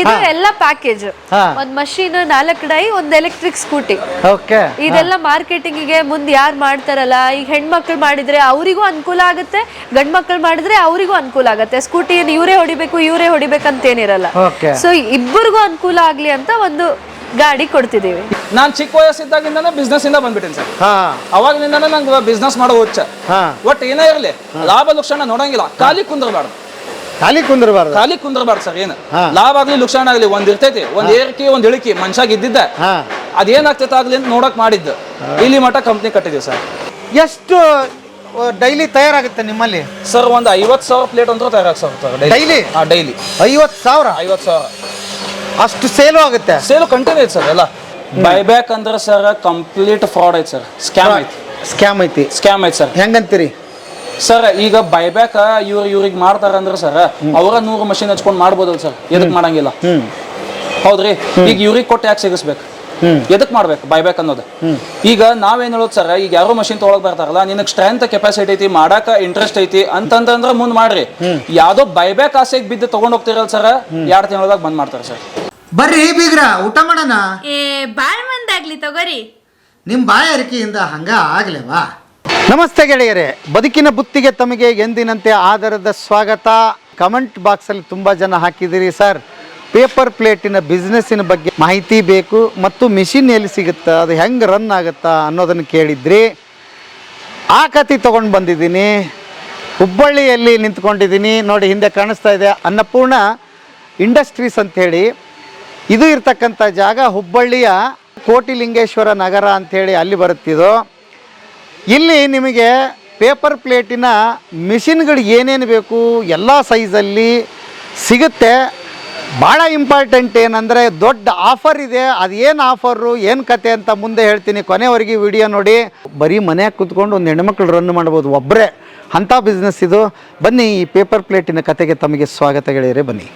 ಇದು ಎಲ್ಲ ಪ್ಯಾಕೇಜ್. ಒಂದ್ ಮಷೀನ್ ನಾಲ್ಕು ಡೈ ಒಂದ್ ಎಲೆಕ್ಟ್ರಿಕ್ ಸ್ಕೂಟಿ ಓಕೆ. ಇದೆಲ್ಲ ಮಾರ್ಕೆಟಿಂಗ್ಗೆ ಮುಂದ್ ಯಾರು ಮಾಡ್ತಾರಲ್ಲ ಈಗ ಹೆಣ್ಮಕ್ಳು ಮಾಡಿದ್ರೆ ಅವರಿಗೂ ಅನುಕೂಲ ಆಗುತ್ತೆ ಗಂಡ್ ಮಕ್ಳು ಮಾಡಿದ್ರೆ ಅವರಿಗೂ ಅನುಕೂಲ ಆಗುತ್ತೆ. ಸ್ಕೂಟಿ ಇವರೇ ಹೊಡಿಬೇಕು ಇವರೇ ಹೊಡಿಬೇಕಂತ ಏನಿರಲ್ಲ ಓಕೆ. ಸೊ ಇಬ್ಬರಿಗೂ ಅನುಕೂಲ ಆಗ್ಲಿ ಅಂತ ಒಂದು ಗಾಡಿ ಕೊಡ್ತಿದೀವಿ ನಾನು ಚಿಕ್ಕ ವಯಸ್ಸಿದ್ದಾಗಿಂದನೇ ಬಿಸ್ನೆಸ್ ಇಂದ ಬಂದ್ಬಿಟ್ಟೇನೆ ಸರ್. ಹಾ. ಅವಾಗಿನಿಂದನೇ ನಂಗೆ ಬಿಸ್ನೆಸ್ ಮಾಡೋ ಹುಚ್ಚ. ಹಾ. ಒಟ್ಟು ಏನೇ ಇರಲಿ ಲಾಭ ಲಕ್ಷಣ ನೋಡಂಗಿಲ್ಲ. ಖಾಲಿ ಕುಂದ್ರಬಾರ್ದು. ಖಾಲಿ ಕುಂದ್ರಬಾರ್ದು. ಖಾಲಿ ಕುಂದ್ರಬಾರ್ದು ಸರ್ ಏನು. ಲಾಭ ಆಗ್ಲಿ ಲಕ್ಷಣ ಆಗ್ಲಿ ಒಂದ್ ಇರ್ತೈತಿ ಒಂದ್ ಏರಿಕೆ ಒಂದ್ ಇಳಿಕೆ ಮನ್ಷಾಗ ಇದ್ದಿದ್ದ. ಅದೇನಾಗ್ತೈತೆ ಆಗ್ಲಿ ಅಂತ ನೋಡಕ್ ಮಾಡಿದ್ದು. ಇಲ್ಲಿ ಮಟ್ಟ ಕಂಪ್ನಿ ಕಟ್ಟಿದೀವಿ ಸರ್. ಎಷ್ಟು ಡೈಲಿ ತಯಾರಾಗುತ್ತೆ ನಿಮ್ಮಲ್ಲಿ? ಸರ್ ಒಂದು ಐವತ್ತು ಸಾವಿರ ಪ್ಲೇಟ್ ಅಂತ ತಯಾರಾಗ ಡೈಲಿ ಡೈಲಿ ಐವತ್ತು ಸಾವಿರ? ಐವತ್ತು ಸಾವಿರ. ಅಷ್ಟು ಸೇಲು ಆಗುತ್ತೆ? ಸೇಲು ಕಂಟಿನ್ಯೂ ಐತೆ ಸರ್ ಎಲ್ಲ. ಬೈಬ್ಯಾಕ್ ಅಂದ್ರೆ ಸರ್ ಕಂಪ್ಲೀಟ್ ಫ್ರಾಡ್ ಐತೆ ಸರ್. ಸ್ಕ್ಯಾಮ್ ಐತಿ. ಸ್ಕ್ಯಾಮ್ ಐತಿ. ಸ್ಕ್ಯಾಮ್ ಐತೆ ಸರ್. ಹೆಂಗಂತೀರಿ? ಸರ್ ಈಗ ಬೈಬ್ಯಾಕ್ ಇವ್ರ ಇವ್ರಿಗೆ ಮಾಡ್ತಾರ ಅಂದ್ರೆ ಸರ್ ಅವರ ನೂರು ಮಷಿನ್ ಹಚ್ಕೊಂಡು ಮಾಡ್ಬೋದಲ್ಲ ಸರ್ ಎದಕ್ ಮಾಡಂಗಿಲ್ಲ? ಹೌದ್ರಿ? ಈಗ ಇವ್ರಿಗೆ ಕೊಟ್ಟು ಯಾಕೆ ಸಿಗಿಸ್ಬೇಕು. ಎದಕ್ ಮಾಡ್ಬೇಕು ಬೈಬ್ಯಾಕ್ ಅನ್ನೋದು? ಈಗ ನಾವೇನ್ ಹೇಳೋದು ಸರ್ ಈಗ ಯಾರೋ ಮಷಿನ್ ತೊಗೊಳಕ್ ಬರ್ತಾರಲ್ಲ ನಿನಗೆ ಸ್ಟ್ರೆಂತ್ ಕೆಪಾಸಿಟಿ ಐತಿ ಮಾಡಾಕ ಇಂಟ್ರೆಸ್ಟ್ ಐತಿ ಅಂತಂದ್ರ ಮುಂದ್ ಮಾಡ್ರಿ. ಯಾವ್ದೋ ಬೈಬ್ಯಾಕ್ ಆಸೆಗೆ ಬಿದ್ದು ತಗೊಂಡ್ ಹೋಗ್ತಿರಲ್ಲ ಸರ್ ಎರಡ್ ತಿಂಗಳದಾಗ ಬಂದ್ ಮಾಡ್ತಾರೆ ಸರ್ ಬರ್ರಿ ಬೀಗ್ರ ಊಟ ಮಾಡೋಣ? ಏ ಬಾಳ್ ಮಂದಾಗ್ಲಿ ತಗೋರಿ. ನಿಮ್ಮ ಬಾಯಾರಿಕೆಯಿಂದ ಹಂಗ ಆಗ್ಲೇವಾ? ನಮಸ್ತೆ ಗೆಳೆಯರೇ. ಬದುಕಿನ ಬುತ್ತಿಗೆ ತಮಗೆ ಎಂದಿನಂತೆ ಆಧಾರದ ಸ್ವಾಗತ. ಕಮೆಂಟ್ ಬಾಕ್ಸಲ್ಲಿ ತುಂಬ ಜನ ಹಾಕಿದ್ದೀರಿ ಸರ್. ಪೇಪರ್ ಪ್ಲೇಟಿನ ಬಿಸ್ನೆಸ್ಸಿನ ಬಗ್ಗೆ ಮಾಹಿತಿ ಬೇಕು ಮತ್ತು ಮಿಷಿನ್ ಎಲ್ಲಿ ಸಿಗುತ್ತೆ, ಅದು ಹೆಂಗೆ ರನ್ ಆಗುತ್ತಾ ಅನ್ನೋದನ್ನು ಕೇಳಿದ್ರಿ. ಆ ಕತೆ ತೊಗೊಂಡು ಬಂದಿದ್ದೀನಿ. ಹುಬ್ಬಳ್ಳಿಯಲ್ಲಿ ನಿಂತ್ಕೊಂಡಿದ್ದೀನಿ. ನೋಡಿ, ಹಿಂದೆ ಕಾಣಿಸ್ತಾ ಇದೆ. ಅನ್ನಪೂರ್ಣ ಇಂಡಸ್ಟ್ರೀಸ್ ಅಂಥೇಳಿ. ಇದು ಇರ್ತಕ್ಕಂಥ ಜಾಗ ಹುಬ್ಬಳ್ಳಿಯ ಕೋಟಿಲಿಂಗೇಶ್ವರ ನಗರ ಅಂಥೇಳಿ ಅಲ್ಲಿ ಬರುತ್ತಿದ್ದು ಇಲ್ಲಿ ನಿಮಗೆ ಪೇಪರ್ ಪ್ಲೇಟಿನ ಮಿಷಿನ್ಗಳು ಏನೇನು ಬೇಕು ಎಲ್ಲ ಸೈಜಲ್ಲಿ ಸಿಗುತ್ತೆ. ಭಾಳ ಇಂಪಾರ್ಟೆಂಟ್ ಏನಂದರೆ ದೊಡ್ಡ ಆಫರ್ ಇದೆ. ಅದು ಏನು ಆಫರು ಏನು ಕತೆ ಅಂತ ಮುಂದೆ ಹೇಳ್ತೀನಿ. ಕೊನೆವರೆಗೆ ವಿಡಿಯೋ ನೋಡಿ. ಬರೀ ಮನೆಯಾಗೆ ಕುತ್ಕೊಂಡು ಒಂದು ಹೆಣ್ಮಕ್ಳು ರನ್ ಮಾಡ್ಬೋದು. ಒಬ್ಬರೇ ಅಂಥ ಬಿಸ್ನೆಸ್ ಇದು. ಬನ್ನಿ ಈ ಪೇಪರ್ ಪ್ಲೇಟಿನ ಕತೆಗೆ ತಮಗೆ ಸ್ವಾಗತ ಗೆಳೆಯರೆ ಬನ್ನಿ.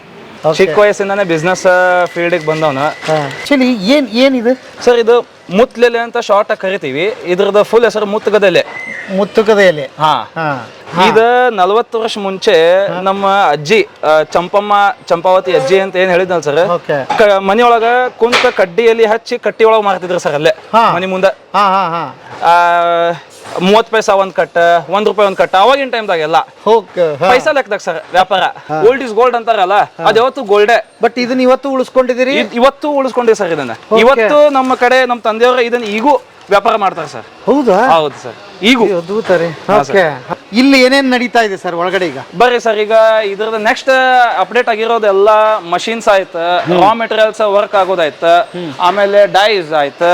ಚಿಕ್ಕ ವಯಸ್ಸಿಂದಾನೆ ಬಿಸ್ನೆಸ್ ಫೀಲ್ಡಿಗೆ ಬಂದವನು. ಆ್ಯಕ್ಚುಲಿ ಏನು ಏನಿದು? ಸರ್ ಇದು ಮುತ್ಲೆಲೆ ಅಂತ ಶಾರ್ಟ್ ಆಗಿ ಕರಿತೀವಿ. ಇದ್ರದ್ದು ಫುಲ್ ಹೆಸರು ಮುತ್ತಗದೆಲೆ. ಮುತ್ತುಕದ ಎಲೆ ಹಾ. ಹಾಂ. ಇದ ನಲವತ್ತು ವರ್ಷ ಮುಂಚೆ ನಮ್ಮ ಅಜ್ಜಿ ಆ, ಚಂಪಮ್ಮ ಚಂಪಾವತಿ ಅಜ್ಜಿ ಅಂತ ಏನ್ ಹೇಳಿದ್ನಲ್ಲ ಸರ್ ಓಕೆ. ಮನೆಯೊಳಗ ಕುಂತ ಕಡ್ಡಿಯಲ್ಲಿ ಹಚ್ಚಿ ಕಟ್ಟಿ ಒಳಗ ಮಾರ್ತಿದ್ರು ಸರ್ ಅಲ್ಲೇ ಹಾ. ಮನೆ ಮುಂದೆ. ಹಾ ಹಾಂ ಹಾಂ. ಮೂವತ್ತು ಪೈಸಾ ಒಂದ್ ಕಟ್ಟ ಒಂದ್ ರೂಪಾಯಿ ಒಂದ್ ಕಟ್ಟ ಅವಾಗಿನ ಎಲ್ಲಾ. ಓಕೆ ಪೈಸಾ ಲೆಕ್ಕದಾಗ ಸರ್ ವ್ಯಾಪಾರ. ಗೋಲ್ಡ್ ಇಸ್ ಗೋಲ್ಡ್ ಅಂತಾರಲ್ಲ ಅದು ಯಾವತ್ತು ಗೋಲ್ಡೇ ಬಟ್ ಇದನ್ನ ಇವತ್ತು ಉಳಿಸ್ಕೊಂಡಿದ್ದೀರಿ? ಇವತ್ತು ಉಳಿಸ್ಕೊಂಡಿವಿ ಸರ್ ಇದನ್ನ. ಇವತ್ತು ನಮ್ಮ ಕಡೆ ನಮ್ಮ ತಂದೆಯವರು ಇದನ್ನ ಈಗೂ ವ್ಯಾಪಾರ ಮಾಡ್ತಾರೆ ಸರ್. ಹೌದಾ? ಹೌದು ಸರ್. ಈಗೂ. ಅದ್ಭುತ ರೀ. ಓಕೆ. ಇಲ್ಲಿ ಏನೇನು ನಡೀತಾ ಇದೆ ಸರ್ ಒಳಗಡೆ ಈಗ? ಬರ್ರಿ ಸರ್ ಈಗ ಇದ್ರದ್ದು ನೆಕ್ಸ್ಟ್ ಅಪ್ಡೇಟ್ ಆಗಿರೋದೆಲ್ಲ ಮಷಿನ್ಸ್ ಆಯ್ತು ರಾ ಮೆಟೀರಿಯಲ್ಸ್ ವರ್ಕ್ ಆಗೋದಾಯ್ತು ಆಮೇಲೆ ಡೈಸ್ ಆಯ್ತು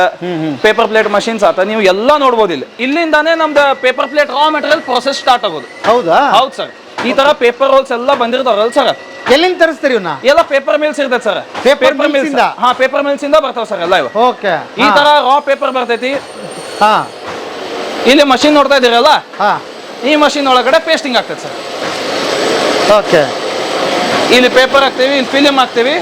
ಪೇಪರ್ ಪ್ಲೇಟ್ ಮಷಿನ್ಸ್ ಆಯ್ತು ನೀವು ಎಲ್ಲ ನೋಡ್ಬೋದು ಇಲ್ಲಿ. ಇಲ್ಲಿಂದಾನೇ ನಮ್ದು paper plate raw material process start ಆಗೋದು. ಹೌದಾ? ಹೌದು ಸರ್. ಈ ತರ ಪೇಪರ್ ರೋಲ್ಸ್ ಎಲ್ಲ ಬಂದಿರ್ತಾರಲ್ಲ ಸರ್. ಎಲ್ಲಿಂದ ತರಿಸ್ತೀರಿ ಎಲ್ಲ ಪೇಪರ್ ಮಿಲ್ಸ್ ಇರ್ತೈತೆ ಸರ್. ಪೇಪರ್ ಮಿಲ್ಸ್ ಇಂದ? ಹಾ ಪೇಪರ್ ಮಿಲ್ಸ್ ಇಂದ ಬರ್ತಾವ ಸರ್ ಎಲ್ಲ ಇವು. ಓಕೆ. ಈ ತರ ರಾ ಪೇಪರ್ ಬರ್ತೈತಿ. ಹಾ. ಇಲ್ಲಿ ಮಷಿನ್ ನೋಡ್ತಾ ಇದೀರಲ್ಲ ಹಾ. ಈ ಮಷಿನ್ ಒಳಗಡೆ ಪೇಸ್ಟಿಂಗ್ ಆಗ್ತದೆ ಸರ್. ಓಕೆ ಇಲ್ಲಿ ಪೇಪರ್ ಹಾಕ್ತೀವಿ ಇಲ್ಲಿ ಫಿಲಿಮ್ ಹಾಕ್ತೀವಿ